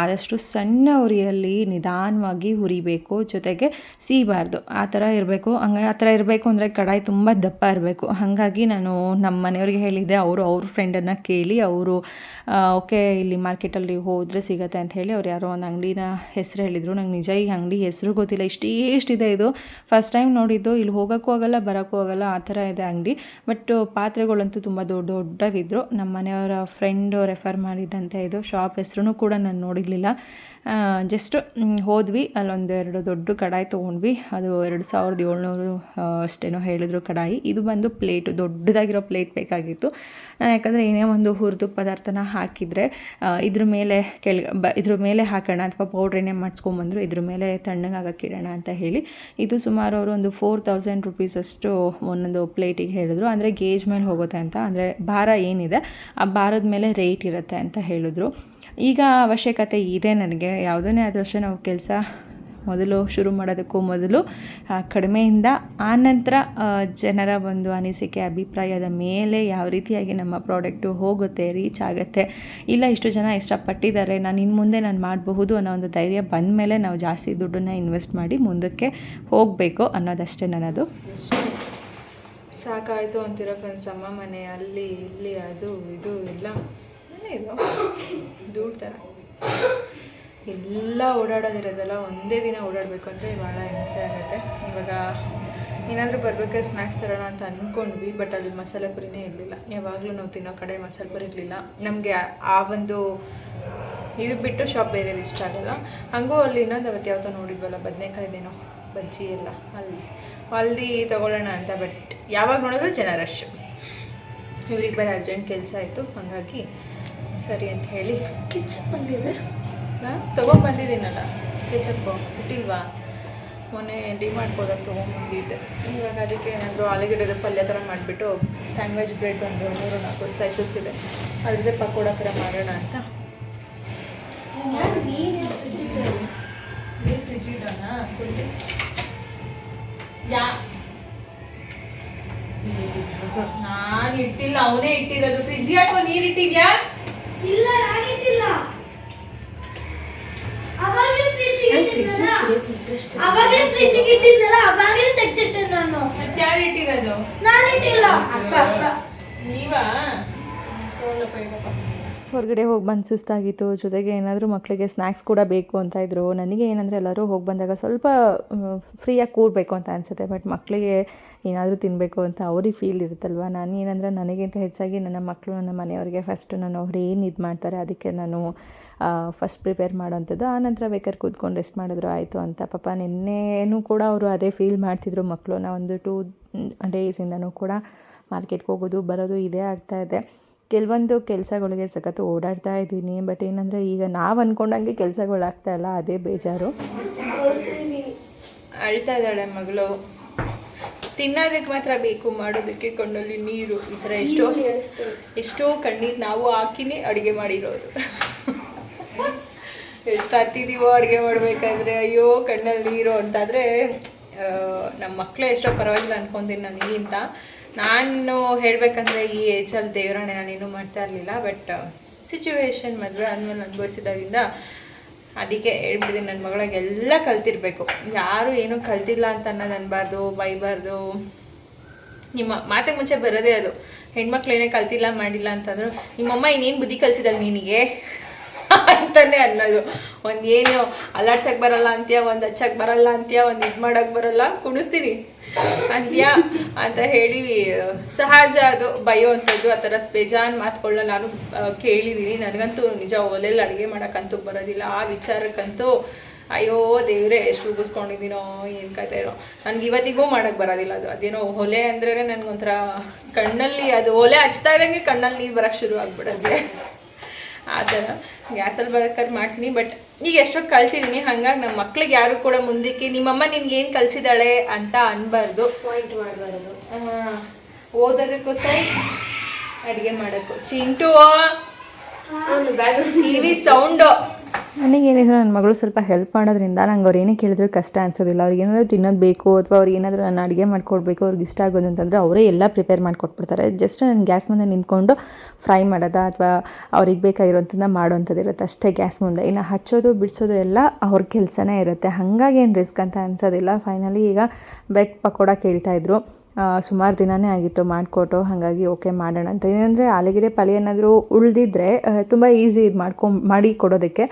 ಆದಷ್ಟು ಸಣ್ಣ ಉರಿಯಲ್ಲಿ ನಿಧಾನವಾಗಿ ಹುರಿಬೇಕು. ಜೊತೆಗೆ ಸೀಬಾರ್ದು. ಆ ಥರ ಇರಬೇಕು. ಹಂಗೆ, ಆ ಥರ ಇರಬೇಕು ಅಂದರೆ ಕಡಾಯಿ ತುಂಬ ದಪ್ಪ ಇರಬೇಕು. ಹಾಗಾಗಿ ನಾನು ನಮ್ಮ ಮನೆಯವ್ರಿಗೆ ಹೇಳಿದ್ದೆ. ಅವರು ಅವ್ರ ಫ್ರೆಂಡನ್ನು ಕೇಳಿ, ಅವರು ಓಕೆ ಇಲ್ಲಿ ಮಾರ್ಕೆಟಲ್ಲಿ ಹೋದರೆ ಸಿಗತ್ತೆ ಅಂತ ಹೇಳಿ ಅವ್ರು ಯಾರೋ ಒಂದು ಅಂಗಡಿನ ಹೆಸರು ಹೇಳಿದರು. ನಂಗೆ ನಿಜ ಈ ಅಂಗಡಿ ಹೆಸರು ಗೊತ್ತಿಲ್ಲ. ಇಷ್ಟು ಎಷ್ಟಿದೆ ಇದು. ಫಸ್ಟ್ ಟೈಮ್ ನೋಡಿದ್ದು. ಇಲ್ಲಿ ಹೋಗೋಕ್ಕೂ ಆಗಲ್ಲ, ಬರೋಕ್ಕೂ ಆಗಲ್ಲ. ಆ ಥರ ಇದೆ ಅಂಗಡಿ. ಬಟ್ ಪಾತ್ರೆಗಳಂತೂ ತುಂಬ ದೊಡ್ಡ ದೊಡ್ಡವಿದ್ರು. ನಮ್ಮ ಮನೆಯವರ ಫ್ರೆಂಡು ರೆಫರ್ ಮಾಡಿದ್ದಂತೆ ಇದು. ಶಾಪ್ ಹೆಸರು ಕೂಡ ನಾನು ನೋಡಿರಲಿಲ್ಲ. ಜಸ್ಟ್ ಹೋದ್ವಿ. ಅಲ್ಲೊಂದು ಎರಡು ದೊಡ್ಡ ಕಡಾಯಿ ತೊಗೊಂಡ್ವಿ. ಅದು ಎರಡು ಸಾವಿರದ ಏಳ್ನೂರು ಅಷ್ಟೇನೋ ಹೇಳಿದ್ರು ಕಡಾಯಿ. ಇದು ಬಂದು ಪ್ಲೇಟು ದೊಡ್ಡದಾಗಿರೋ ಪ್ಲೇಟ್ ಬೇಕಾಗಿತ್ತು. ನಾನು ಯಾಕಂದರೆ ಏನೇ ಒಂದು ಹುರಿದು ಪದಾರ್ಥನ ಹಾಕಿದರೆ ಇದ್ರ ಮೇಲೆ ಕೆಳ ಬ, ಇದ್ರ ಮೇಲೆ ಹಾಕೋಣ ಅಥವಾ ಪೌಡ್ರ್ ಏನೇ ಮಾಡಿಸ್ಕೊಂಬಂದ್ರು ಇದ್ರ ಮೇಲೆ ತಣ್ಣಗಾಗಕ್ಕೆ ಇಡೋಣ ಅಂತ ಹೇಳಿ. ಇದು ಸುಮಾರು ಅವರು ಒಂದು ಫೋರ್ ತೌಸಂಡ್ ರುಪೀಸ್ ಅಷ್ಟು ಒಂದೊಂದು ಪ್ಲೇಟಿಗೆ ಹೇಳಿದ್ರು. ಅಂದರೆ ಗೇಜ್ ಮೇಲೆ ಹೋಗುತ್ತೆ ಅಂತ. ಅಂದರೆ ಭಾರ ಏನಿದೆ, ಆ ಭಾರದ ಮೇಲೆ ರೇಟ್ ಇರುತ್ತೆ ಅಂತ ಹೇಳಿದ್ರು. ಈಗ ಅವಶ್ಯಕತೆ ಇದೆ ನನಗೆ. ಯಾವುದನ್ನೇ ಆದರೂ ಅಷ್ಟೇ ನಾವು ಕೆಲಸ ಮೊದಲು ಶುರು ಮಾಡೋದಕ್ಕೂ ಮೊದಲು ಕಡಿಮೆಯಿಂದ ಆನಂತರ ಜನರ ಒಂದು ಅನಿಸಿಕೆ, ಅಭಿಪ್ರಾಯದ ಮೇಲೆ ಯಾವ ರೀತಿಯಾಗಿ ನಮ್ಮ ಪ್ರಾಡಕ್ಟು ಹೋಗುತ್ತೆ ರೀಚ್ ಆಗುತ್ತೆ, ಇಲ್ಲ ಇಷ್ಟು ಜನ ಇಷ್ಟಪಟ್ಟಿದ್ದಾರೆ, ನಾನು ಇನ್ನು ಮುಂದೆ ನಾನು ಮಾಡಬಹುದು ಅನ್ನೋ ಒಂದು ಧೈರ್ಯ ಬಂದ ಮೇಲೆ ನಾವು ಜಾಸ್ತಿ ದುಡ್ಡನ್ನು ಇನ್ವೆಸ್ಟ್ ಮಾಡಿ ಮುಂದಕ್ಕೆ ಹೋಗಬೇಕು ಅನ್ನೋದಷ್ಟೇ ನನ್ನದು. ಸಾಕಾಯಿತು ಅಂತಿರೋ ಕನ್ಸಮ್ಮ ಮನೆ, ಅಲ್ಲಿ ಇಲ್ಲಿ ಅದು ಇದು ಇಲ್ಲ ಇದು ಧೂಳ್ ಥರ ಎಲ್ಲ ಓಡಾಡೋದಿರೋದಲ್ಲ ಒಂದೇ ದಿನ ಓಡಾಡಬೇಕು ಅಂದರೆ ಭಾಳ ಹಿಂಸೆ ಆಗುತ್ತೆ. ಇವಾಗ ಏನಾದರೂ ಬರಬೇಕಾದ್ರೆ ಸ್ನ್ಯಾಕ್ಸ್ ತರೋಣ ಅಂತ ಅಂದ್ಕೊಂಡ್ವಿ ಬಟ್ ಅಲ್ಲಿ ಮಸಾಲೆ ಪುರಿನೇ ಇರಲಿಲ್ಲ. ಯಾವಾಗಲೂ ನಾವು ತಿನ್ನೋ ಕಡೆ ಮಸಾಲೆ ಪುರಿ ಇರಲಿಲ್ಲ. ನಮಗೆ ಆ ಒಂದು ಇದು ಬಿಟ್ಟು ಶಾಪ್ ಬೇರೆ ಇಷ್ಟ ಆಗಲ್ಲ. ಹಂಗೂ ಅಲ್ಲಿ ಇನ್ನೊಂದು ಅವತ್ತು ಯಾವತ್ತೋ ನೋಡಿದ್ವಲ್ಲ ಬದನೆಕಾಯ್ದೇನೋ ಬಜ್ಜಿ ಎಲ್ಲ. ಅಲ್ಲಿ ಅಲ್ಲಿ ತೊಗೊಳ್ಳೋಣ ಅಂತ ಬಟ್ ಯಾವಾಗ ನೋಡಿದ್ರು ಜನ ರಶ್ ಇವ್ರಿಗೆ ಬರೋ ಅರ್ಜೆಂಟ್ ಕೆಲಸ ಆಯಿತು ಹಾಗಾಗಿ ಸರಿ ಅಂತ ಹೇಳಿ ಕಿಚನ್ ಬಂದಿದೆ. ತೊಗೊಂಬಂದಿದ್ದೀನಲ್ಲ ಕೆಚಪ್ಪು ಇಟ್ಟಿಲ್ವಾ ಮೊನ್ನೆ ಡಿ ಹೋದಾಗ ತೊಗೊಂಬಂದಿದ್ದೆ ಇವಾಗ ಅದಕ್ಕೆ ಏನಾದರೂ ಆಲೂಗಡ್ಡೆದ ಪಲ್ಯ ಥರ ಮಾಡಿಬಿಟ್ಟು ಸ್ಯಾಂಡ್ವಿಚ್ ಬ್ರೆಡ್ ಒಂದು ಮೂರು ನಾಲ್ಕು ಸ್ಲೈಸಸ್ ಇದೆ. ಅದ್ರದ್ದೇ ಪಕೋಡ ಥರ ಮಾಡೋಣ ಅಂತ. ನೀನು ನೀರು ಫ್ರಿಜ್ ಇಡೋಣ ಕುಡಿ ಯಾ? ನಾನು ಇಟ್ಟಿಲ್ಲ ಅವನೇ ಇಟ್ಟಿರೋದು. ಫ್ರಿಜ್ ಯಾಕೋ ನೀರು ಇಟ್ಟಿದ್ಯಾ? ಇಲ್ಲ ನಾನಿಟ್ಟಿಲ್ಲ ಅವಾಗಲೇ ಅವಾಗಲೇ ಫ್ರಿಜ್ ಇಟ್ಟಿದ್ನಲ್ಲ ಅವಾಗಲೇ ತೆಗ್ದಿಟ್ಟೆ ನಾನು. ಮತ್ತೆ ಯಾರು ಇಟ್ಟಿರೋದು? ನಾನಿಟ್ಟಿಲ್ಲ ಅಪ್ಪ ಅಪ್ಪ. ನೀವಾ? ತಗೊಳ್ಳಪ್ಪ ಇಡಪ್ಪ. ಹೊರಗಡೆ ಹೋಗಿ ಬಂದು ಸುಸ್ತಾಗಿತ್ತು, ಜೊತೆಗೆ ಏನಾದರೂ ಮಕ್ಕಳಿಗೆ ಸ್ನ್ಯಾಕ್ಸ್ ಕೂಡ ಬೇಕು ಅಂತ ಇದ್ದರು ನನಗೆ ಏನಂದರೆ ಎಲ್ಲರೂ ಹೋಗಿ ಬಂದಾಗ ಸ್ವಲ್ಪ ಫ್ರೀಯಾಗಿ ಕೂರಬೇಕು ಅಂತ ಅನಿಸುತ್ತೆ. ಬಟ್ ಮಕ್ಕಳಿಗೆ ಏನಾದರೂ ತಿನ್ನಬೇಕು ಅಂತ ಅವ್ರಿಗೆ ಫೀಲ್ ಇರುತ್ತಲ್ವ? ನಾನು ಏನಂದರೆ ನನಗಿಂತ ಹೆಚ್ಚಾಗಿ ನನ್ನ ಮಕ್ಕಳು ನನ್ನ ಮನೆಯವರಿಗೆ ಫಸ್ಟು ನಾನು ಅವ್ರು ಏನು ಇದು ಮಾಡ್ತಾರೆ ಅದಕ್ಕೆ ನಾನು ಫಸ್ಟ್ ಪ್ರಿಪೇರ್ ಮಾಡೋವಂಥದ್ದು. ಆನಂತರ ಬೇಕಾದ್ರೆ ಕೂತ್ಕೊಂಡು ರೆಸ್ಟ್ ಮಾಡಿದ್ರು, ಆಯಿತು ಅಂತ. ಪಾಪ ನಿನ್ನೆನೂ ಕೂಡ ಅವರು ಅದೇ ಫೀಲ್ ಮಾಡ್ತಿದ್ರು ಮಕ್ಕಳು ಒಂದು ಟೂ ಡೇಸಿಂದನೂ ಕೂಡ ಮಾರ್ಕೆಟ್ಗೆ ಹೋಗೋದು, ಬರೋದು ಇದೇ ಆಗ್ತಾ ಇದೆ. ಕೆಲವೊಂದು ಕೆಲಸಗಳಿಗೆ ಸಖತ್ತು ಓಡಾಡ್ತಾ ಇದ್ದೀನಿ. ಬಟ್ ಏನಂದರೆ ಈಗ ನಾವು ಅಂದ್ಕೊಂಡಂಗೆ ಕೆಲಸಗಳು ಆಗ್ತಾ ಇಲ್ಲ. ಅದೇ ಬೇಜಾರು. ಅಳ್ತಾ ಇದ್ದಾಳೆ ಮಗಳು. ತಿನ್ನೋದಕ್ಕೆ ಮಾತ್ರ ಬೇಕು ಮಾಡೋದಕ್ಕೆ ಕಣ್ಣಲ್ಲಿ ನೀರು ಈ ಥರ ಎಷ್ಟೋ ಎಷ್ಟೋ ಕಣ್ಣೀರು ನಾವು ಹಾಕಿನೇ ಅಡುಗೆ ಮಾಡಿರೋದು. ಎಷ್ಟು ಹತ್ತಿದೀವೋ ಅಡುಗೆ ಮಾಡಬೇಕಾದ್ರೆ ಅಯ್ಯೋ ಕಣ್ಣಲ್ಲಿ ನೀರು ಅಂತಾದರೆ ನಮ್ಮ ಮಕ್ಕಳು ಎಷ್ಟೋ ಪರವಾಗಿಲ್ಲ ಅನ್ಕೊಂತೀನಿ ನನಗಿಂತ ನಾನು ಹೇಳಬೇಕಂದ್ರೆ ಈ ಏಜಲ್ಲಿ ದೇವರಾಣೆ ನಾನೇನು ಮಾಡ್ತಾ ಇರಲಿಲ್ಲ ಬಟ್ ಸಿಚುವೇಶನ್ ಮದುವೆ ಆದಮೇಲೆ ಅನುಭವಿಸಿದಾಗಿಂದ ಅದಕ್ಕೆ ಹೇಳ್ಬಿಟ್ಟಿದ್ದೀನಿ ನನ್ನ ಮಗಳಿಗೆ ಎಲ್ಲ ಕಲ್ತಿರ್ಬೇಕು. ಯಾರು ಏನೂ ಕಲ್ತಿಲ್ಲ ಅಂತ ಅನ್ನೋದು ಅನ್ಬಾರ್ದು, ಬೈಬಾರ್ದು. ನಿಮ್ಮ ಮಾತಿಗೆ ಮುಂಚೆ ಬರೋದೇ ಅದು. ಹೆಣ್ಮಕ್ಳು ಏನೇ ಕಲ್ತಿಲ್ಲ, ಮಾಡಿಲ್ಲ ಅಂತಂದ್ರು, ನಿಮ್ಮಮ್ಮ ಇನ್ನೇನು ಬುದ್ಧಿ ಕಲಿಸಿದಲ್ಲ ನಿನಗೆ? ಅಂತಾನೆ ಅನ್ನೋದು. ಒಂದು ಏನು ಬರಲ್ಲ ಅಂತೀಯ, ಒಂದು ಹಚ್ಚಕ್ಕೆ ಬರಲ್ಲ ಅಂತೀಯ, ಒಂದು ಇದು ಮಾಡೋಕ್ಕೆ ಬರಲ್ಲ ಕುಣಿಸ್ತೀನಿ ಅಂತ್ಯ ಅಂತ ಹೇಳಿ, ಸಹಜ ಅದು ಬಯೋ ಅಂಥದ್ದು, ಆ ಥರ ಬೇಜಾನ್ ಮಾತುಗಳನ್ನ ನಾನು ಕೇಳಿದೀನಿ. ಕೇಳಿದ್ದೀನಿ ನನಗಂತೂ ನಿಜ ಒಲೆಯಲ್ಲಿ ಅಡುಗೆ ಮಾಡೋಕ್ಕಂತೂ ಬರೋದಿಲ್ಲ. ಆ ವಿಚಾರಕ್ಕಂತೂ, ಅಯ್ಯೋ ದೇವ್ರೆ, ಎಷ್ಟು ಉಗಿಸ್ಕೊಂಡಿದ್ದೀನೋ, ಏನು ಕತೆ ಇರೋ. ನನಗೆ ಇವತ್ತಿಗೂ ಮಾಡೋಕ್ಕೆ ಬರೋದಿಲ್ಲ ಅದು. ಅದೇನೋ ಒಲೆ ಅಂದ್ರೆ ನನಗೊಂಥರ ಕಣ್ಣಲ್ಲಿ, ಅದು ಒಲೆ ಹಚ್ತಾ ಇದ್ದಂಗೆ ಕಣ್ಣಲ್ಲಿ ನೀರು ಬರೋಕ್ಕೆ ಶುರು ಆಗ್ಬಿಡುತ್ತೆ. ಆ ಥರ ಗ್ಯಾಸಲ್ಲಿ ಬರೋಕ್ಕಾದ್ರೆ ಮಾಡ್ತೀನಿ. ಬಟ್ ಈಗ ಎಷ್ಟೊತ್ತು ಕಲ್ತಿದ್ದೀನಿ ಹಂಗಾಗಿ ನಮ್ಮ ಮಕ್ಳಿಗೆ ಯಾರು ಕೂಡ ಮುಂದಕ್ಕೆ ನಿಮ್ಮಮ್ಮ ನಿನ್ಗೆ ಏನು ಕಲಿಸಿದಾಳೆ ಅಂತ ಅನ್ಬಾರ್ದು. ಪಾಯಿಂಟ್ ಮಾಡಬಾರ್ದು. ಓದೋದಕ್ಕೂ ಸೈ ಅಡುಗೆ ಮಾಡೋಕ್ಕೂ ಚಿಂಟು ಟಿವಿ ಸೌಂಡು ನನಗೇನಿದ್ರು ನನ್ನ ಮಗಳು ಸ್ವಲ್ಪ ಹೆಲ್ಪ್ ಮಾಡೋದ್ರಿಂದ ನಂಗೆ ಅವ್ರು ಏನೇ ಕೇಳಿದ್ರು ಕಷ್ಟ ಅನ್ಸೋದಿಲ್ಲ. ಅವ್ರಿಗೆ ಏನಾದರೂ ತಿನ್ನೋದು ಬೇಕು ಅಥವಾ ಅವ್ರಿಗೆ ಏನಾದರೂ ನಾನು ಅಡುಗೆ ಮಾಡಿಕೊಡ್ಬೇಕು, ಅವ್ರಿಗೆ ಇಷ್ಟ ಆಗೋದು ಅಂತಂದರೆ ಅವರೇ ಎಲ್ಲ ಪ್ರಿಪೇರ್ ಮಾಡಿಕೊಟ್ಬಿಡ್ತಾರೆ. ಜಸ್ಟ್ ನಾನು ಗ್ಯಾಸ್ ಮುಂದೆ ನಿಂತ್ಕೊಂಡು ಫ್ರೈ ಮಾಡೋದಾ ಅಥವಾ ಅವ್ರಿಗೆ ಬೇಕಾಗಿರೋಂಥದ್ದನ್ನ ಮಾಡೋವಂಥದ್ದು ಇರುತ್ತೆ. ಅಷ್ಟೇ ಗ್ಯಾಸ್ ಮುಂದೆ. ಇನ್ನು ಹಚ್ಚೋದು, ಬಿಡಿಸೋದು ಎಲ್ಲ ಅವ್ರ ಕೆಲಸನೇ ಇರುತ್ತೆ. ಹಾಗಾಗಿ ಏನು ರಿಸ್ಕ್ ಅಂತ ಅನ್ಸೋದಿಲ್ಲ. ಫೈನಲಿ ಈಗ ಬ್ರೆಡ್ ಪಕೋಡ ಕೇಳ್ತಾಯಿದ್ರು ಸುಮಾರು ದಿನವೇ ಆಗಿತ್ತು ಮಾಡಿಕೊಟ್ಟು. ಹಾಗಾಗಿ ಓಕೆ ಮಾಡೋಣ ಅಂತ. ಏನಂದರೆ ಆಲೂಗೆಡ್ಡೆ ಪಲ್ಯ ಏನಾದರೂ ಉಳಿದಿದ್ರೆ ತುಂಬ ಈಸಿ ಇದು ಮಾಡ್ಕೊ, ಮಾಡಿ ಕೊಡೋದಕ್ಕೆ.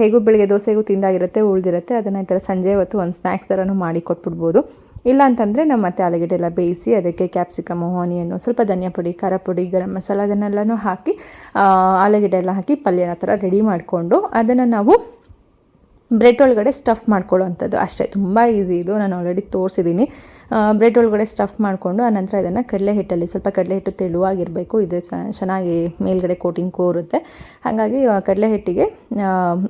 ಹೇಗೂ ಬೆಳಗ್ಗೆ ದೋಸೆಗೂ ತಿಂದಾಗಿರುತ್ತೆ, ಉಳಿದಿರುತ್ತೆ. ಅದನ್ನು ಈ ಥರ ಸಂಜೆ ಹೊತ್ತು ಒಂದು ಸ್ನ್ಯಾಕ್ಸ್ ಥರನೂ ಮಾಡಿ ಕೊಟ್ಬಿಡ್ಬೋದು. ಇಲ್ಲ ಅಂತಂದರೆ ನಮ್ಮ ಮತ್ತೆ ಆಲೂಗೆಡ್ಡೆ ಎಲ್ಲ ಬೇಯಿಸಿ ಅದಕ್ಕೆ ಕ್ಯಾಪ್ಸಿಕಮ್ ಆನಿಯನ್ನು ಸ್ವಲ್ಪ ಧನಿಯಾ ಪುಡಿ, ಖಾರ ಪುಡಿ, ಗರಂ ಮಸಾಲ ಅದನ್ನೆಲ್ಲನೂ ಹಾಕಿ ಆಲೂಗೆಡ್ಡೆ ಎಲ್ಲ ಹಾಕಿ ಪಲ್ಯನ ಥರ ರೆಡಿ ಮಾಡಿಕೊಂಡು ಅದನ್ನು ನಾವು ಬ್ರೆಡ್ ಒಳಗಡೆ ಸ್ಟಫ್ ಮಾಡ್ಕೊಳ್ಳೋವಂಥದ್ದು. ಅಷ್ಟೇ, ತುಂಬ ಈಸಿ ಇದು. ನಾನು ಆಲ್ರೆಡಿ ತೋರಿಸಿದ್ದೀನಿ. ಬ್ರೆಡ್ ಒಳಗಡೆ ಸ್ಟಫ್ ಮಾಡಿಕೊಂಡು ಆನಂತರ ಇದನ್ನು ಕಡಲೆ ಹಿಟ್ಟಲ್ಲಿ, ಸ್ವಲ್ಪ ಕಡಲೆ ಹಿಟ್ಟು ತೆಳುವಾಗಿರಬೇಕು. ಇದು ಚೆನ್ನಾಗಿ ಮೇಲ್ಗಡೆ ಕೋಟಿಂಗ್ ಕೋರುತ್ತೆ. ಹಾಗಾಗಿ ಕಡಲೆ ಹಿಟ್ಟಿಗೆ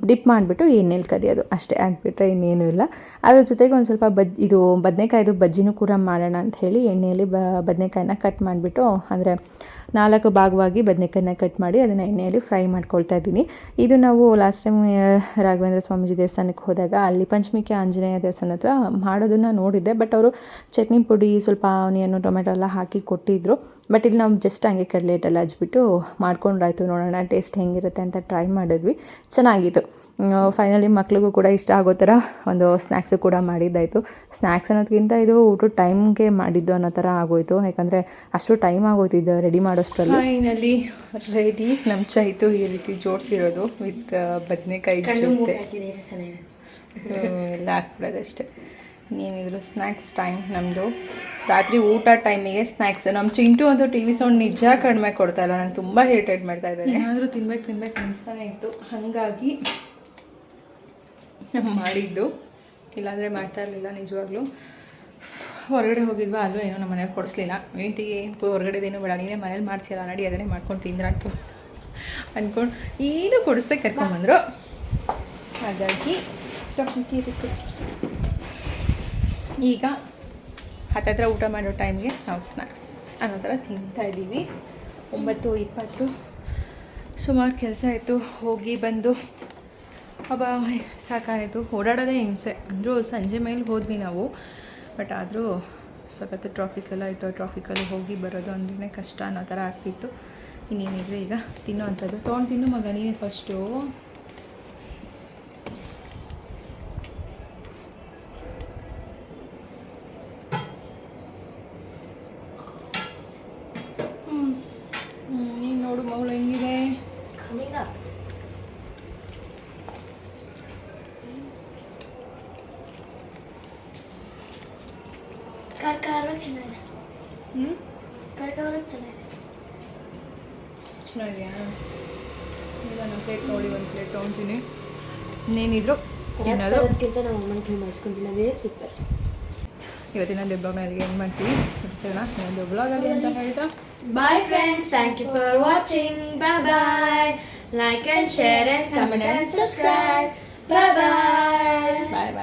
ಡಿಪ್ ಮಾಡಿಬಿಟ್ಟು ಎಣ್ಣೆಲಿ ಕರಿಯೋದು ಅಷ್ಟೇ, ಹಾಕ್ಬಿಟ್ರೆ ಇನ್ನೇನು ಇಲ್ಲ. ಅದ್ರ ಜೊತೆಗೆ ಒಂದು ಸ್ವಲ್ಪ ಬಜ್ ಇದು ಬದನೆಕಾಯ್ದು ಬಜ್ಜಿನೂ ಕೂಡ ಮಾಡೋಣ ಅಂತ ಹೇಳಿ, ಎಣ್ಣೆಯಲ್ಲಿ ಬದನೆಕಾಯಿನ ಕಟ್ ಮಾಡಿಬಿಟ್ಟು, ಅಂದರೆ ನಾಲ್ಕು ಭಾಗವಾಗಿ ಬದನೆಕಾಯನ್ನ ಕಟ್ ಮಾಡಿ ಅದನ್ನು ಎಣ್ಣೆಯಲ್ಲಿ ಫ್ರೈ ಮಾಡ್ಕೊಳ್ತಾ ಇದ್ದೀನಿ. ಇದು ನಾವು ಲಾಸ್ಟ್ ಟೈಮ್ ರಾಘವೇಂದ್ರ ಸ್ವಾಮೀಜಿ ದೇವಸ್ಥಾನಕ್ಕೆ ಹೋದಾಗ ಅಲ್ಲಿ ಪಂಚಮಿಕೆ ಆಂಜನೇಯ ದೇವಸ್ಥಾನ ಹತ್ರ ಮಾಡೋದನ್ನು ನೋಡಿದ್ದೆ. ಬಟ್ ಅವರು ಚಟ್ನಿ ಪುಡಿ, ಸ್ವಲ್ಪ ಆನಿಯನ್ನು, ಟೊಮೆಟೊ ಎಲ್ಲ ಹಾಕಿ ಕೊಟ್ಟಿದ್ದರು ಬಟ್ ಇಲ್ಲಿ ನಾವು ಜಸ್ಟ್ ಹಂಗೆ ಕಡಲೆ ಹಿಟ್ಟೆಲ್ಲ ಹಚ್ಬಿಟ್ಟು ಮಾಡ್ಕೊಂಡ್ರಾಯ್ತು ನೋಡೋಣ ಟೇಸ್ಟ್ ಹೆಂಗಿರುತ್ತೆ ಅಂತ ಟ್ರೈ ಮಾಡಿದ್ವಿ. ಚೆನ್ನಾಗಿತ್ತು. ಫೈನಲಿ ಮಕ್ಳಿಗೂ ಕೂಡ ಇಷ್ಟ ಆಗೋ ಥರ ಒಂದು ಸ್ನ್ಯಾಕ್ಸು ಕೂಡ ಮಾಡಿದ್ದಾಯಿತು. ಸ್ನ್ಯಾಕ್ಸ್ ಅನ್ನೋದಕ್ಕಿಂತ ಇದು ಊಟದ ಟೈಮ್ಗೆ ಮಾಡಿದ್ದು ಅನ್ನೋ ಥರ ಆಗೋಯ್ತು. ಯಾಕಂದರೆ ಅಷ್ಟು ಟೈಮ್ ಆಗೋಯ್ತಿದ್ದು ರೆಡಿ ಮಾಡೋಷ್ಟರಲ್ಲಿ. ಫೈನಲಿ ರೆಡಿ ನಮ್ಮ ಚೈತು ಈ ರೀತಿ ಜೋಡಿಸಿರೋದು ವಿತ್ ಬದನೆಕಾಯಿ ಜೊತೆ. ಎಲ್ಲ ಹಾಕ್ಬಿಡೋದಷ್ಟೇ ಇನ್ನೇನಿದ್ರು ಸ್ನ್ಯಾಕ್ಸ್ ಟೈಮ್ ನಮ್ಮದು ರಾತ್ರಿ ಊಟ ಟೈಮಿಗೆ ಸ್ನ್ಯಾಕ್ಸ್ ನಮ್ಮ ಚಿಂಟು ಅಂತೂ ಟಿ ವಿ ಸೌಂಡ್ ನಿಜ ಕಡಿಮೆ ಕೊಡ್ತಾ ಇಲ್ಲ. ನಾನು ತುಂಬ ಇರಿಟೇಟ್ ಮಾಡ್ತಾ ಇದ್ದಾರೆ ಏನಾದರೂ ತಿನ್ಬೇಕು ತಿನ್ಬೇಕು ಅನಿಸ್ತಾನೆ ಇತ್ತು. ಹಾಗಾಗಿ ಮಾಡಿದ್ದು. ಇಲ್ಲಾಂದರೆ ಮಾಡ್ತಾ ಇರಲಿಲ್ಲ ನಿಜವಾಗ್ಲೂ. ಹೊರಗಡೆ ಹೋಗಿದ್ವಾ ಅಲ್ಲೂ ಏನೋ ನಮ್ಮ ಮನೇಲಿ ಕೊಡಿಸ್ಲಿಲ್ಲ. ಏನು ಹೊರಗಡೆದೇನು ಬೇಡ, ನೀನೇ ಮನೇಲಿ ಮಾಡ್ತೀಯಲ್ಲ, ನಡಿ ಅದನ್ನೇ ಮಾಡ್ಕೊಂಡು ತಿಂದ್ರಾಯ್ತು ಅಂದ್ಕೊಂಡು ಏನು ಕೊಡಿಸ್ದೆ ಕರ್ಕೊಂಬಂದರು ಹಾಗಾಗಿ ಈಗ ಹತ್ತತ್ರ ಊಟ ಮಾಡೋ ಟೈಮ್ಗೆ ನಾವು ಸ್ನ್ಯಾಕ್ಸ್ ಅನ್ನೋ ಥರ ತಿಂತಾ ಇದ್ದೀವಿ. ಒಂಬತ್ತು ಇಪ್ಪತ್ತು ಸುಮಾರು ಕೆಲಸ ಆಯಿತು. ಹೋಗಿ ಬಂದು ಅಬ್ಬಾ ಸಾಕಾಯಿತು. ಓಡಾಡೋದೇ ಹಿಂಸೆ. ಅಂದರೂ ಸಂಜೆ ಮೇಲೆ ಹೋದ್ವಿ ನಾವು. ಬಟ್ ಆದರೂ ಸಖತ್ತು ಟ್ರಾಫಿಕೆಲ್ಲ ಇತ್ತು ಟ್ರಾಫಿಕಲ್ಲಿ ಹೋಗಿ ಬರೋದು ಅಂದ್ರೆ ಕಷ್ಟ ಅನ್ನೋ ಥರ ಆಗ್ತಿತ್ತು. ಇನ್ನೇನಿದ್ರೆ ಈಗ? ತಿನ್ನೋ ಅಂಥದ್ದು ತೊಗೊಂಡು ತಿನ್ನು ಮಗ, ನೀನೇ ಫಸ್ಟು ನೀನು ನೋಡು ಮಗಳು ಹೆಂಗಿದೆ ಕಾರ್ಕಾರವಾಗಿ ಚೆನ್ನಾಗಿದೆ ಹ್ಞೂ ಕಾರ್ಕಾರವಾಗಿ ಚೆನ್ನಾಗಿದೆ ಚೆನ್ನಾಗಿದೆಯಾ ಇಲ್ಲ ನಾನು ಪ್ಲೇಟ್ ನೋಡಿ ಒಂದು ಪ್ಲೇಟ್ ತೊಗೊತೀನಿ ಇನ್ನೇನಿದ್ರು ತಿನ್ನೋದು ಅದಕ್ಕಿಂತ ನಾವು ಅಮ್ಮನ ಕೈ ಮಾಡಿಸ್ಕೊಂತೀನಿ ಅದೇ ಸೂಪರ್ ಇವತ್ತಿನ ದೆಬ್ಬ ಮೇಲೆ ಏನು ಮಾಡ್ತೀವಿ ಸಿಗೋಣ ಇನ್ನೊಂದು ಬ್ಲಾಗಲ್ಲಿ ಅಂತ ಹೇಳ್ತಾ Bye. friends, thank you for watching. Bye bye. Like and share and comment and subscribe. Bye bye. Bye bye bye bye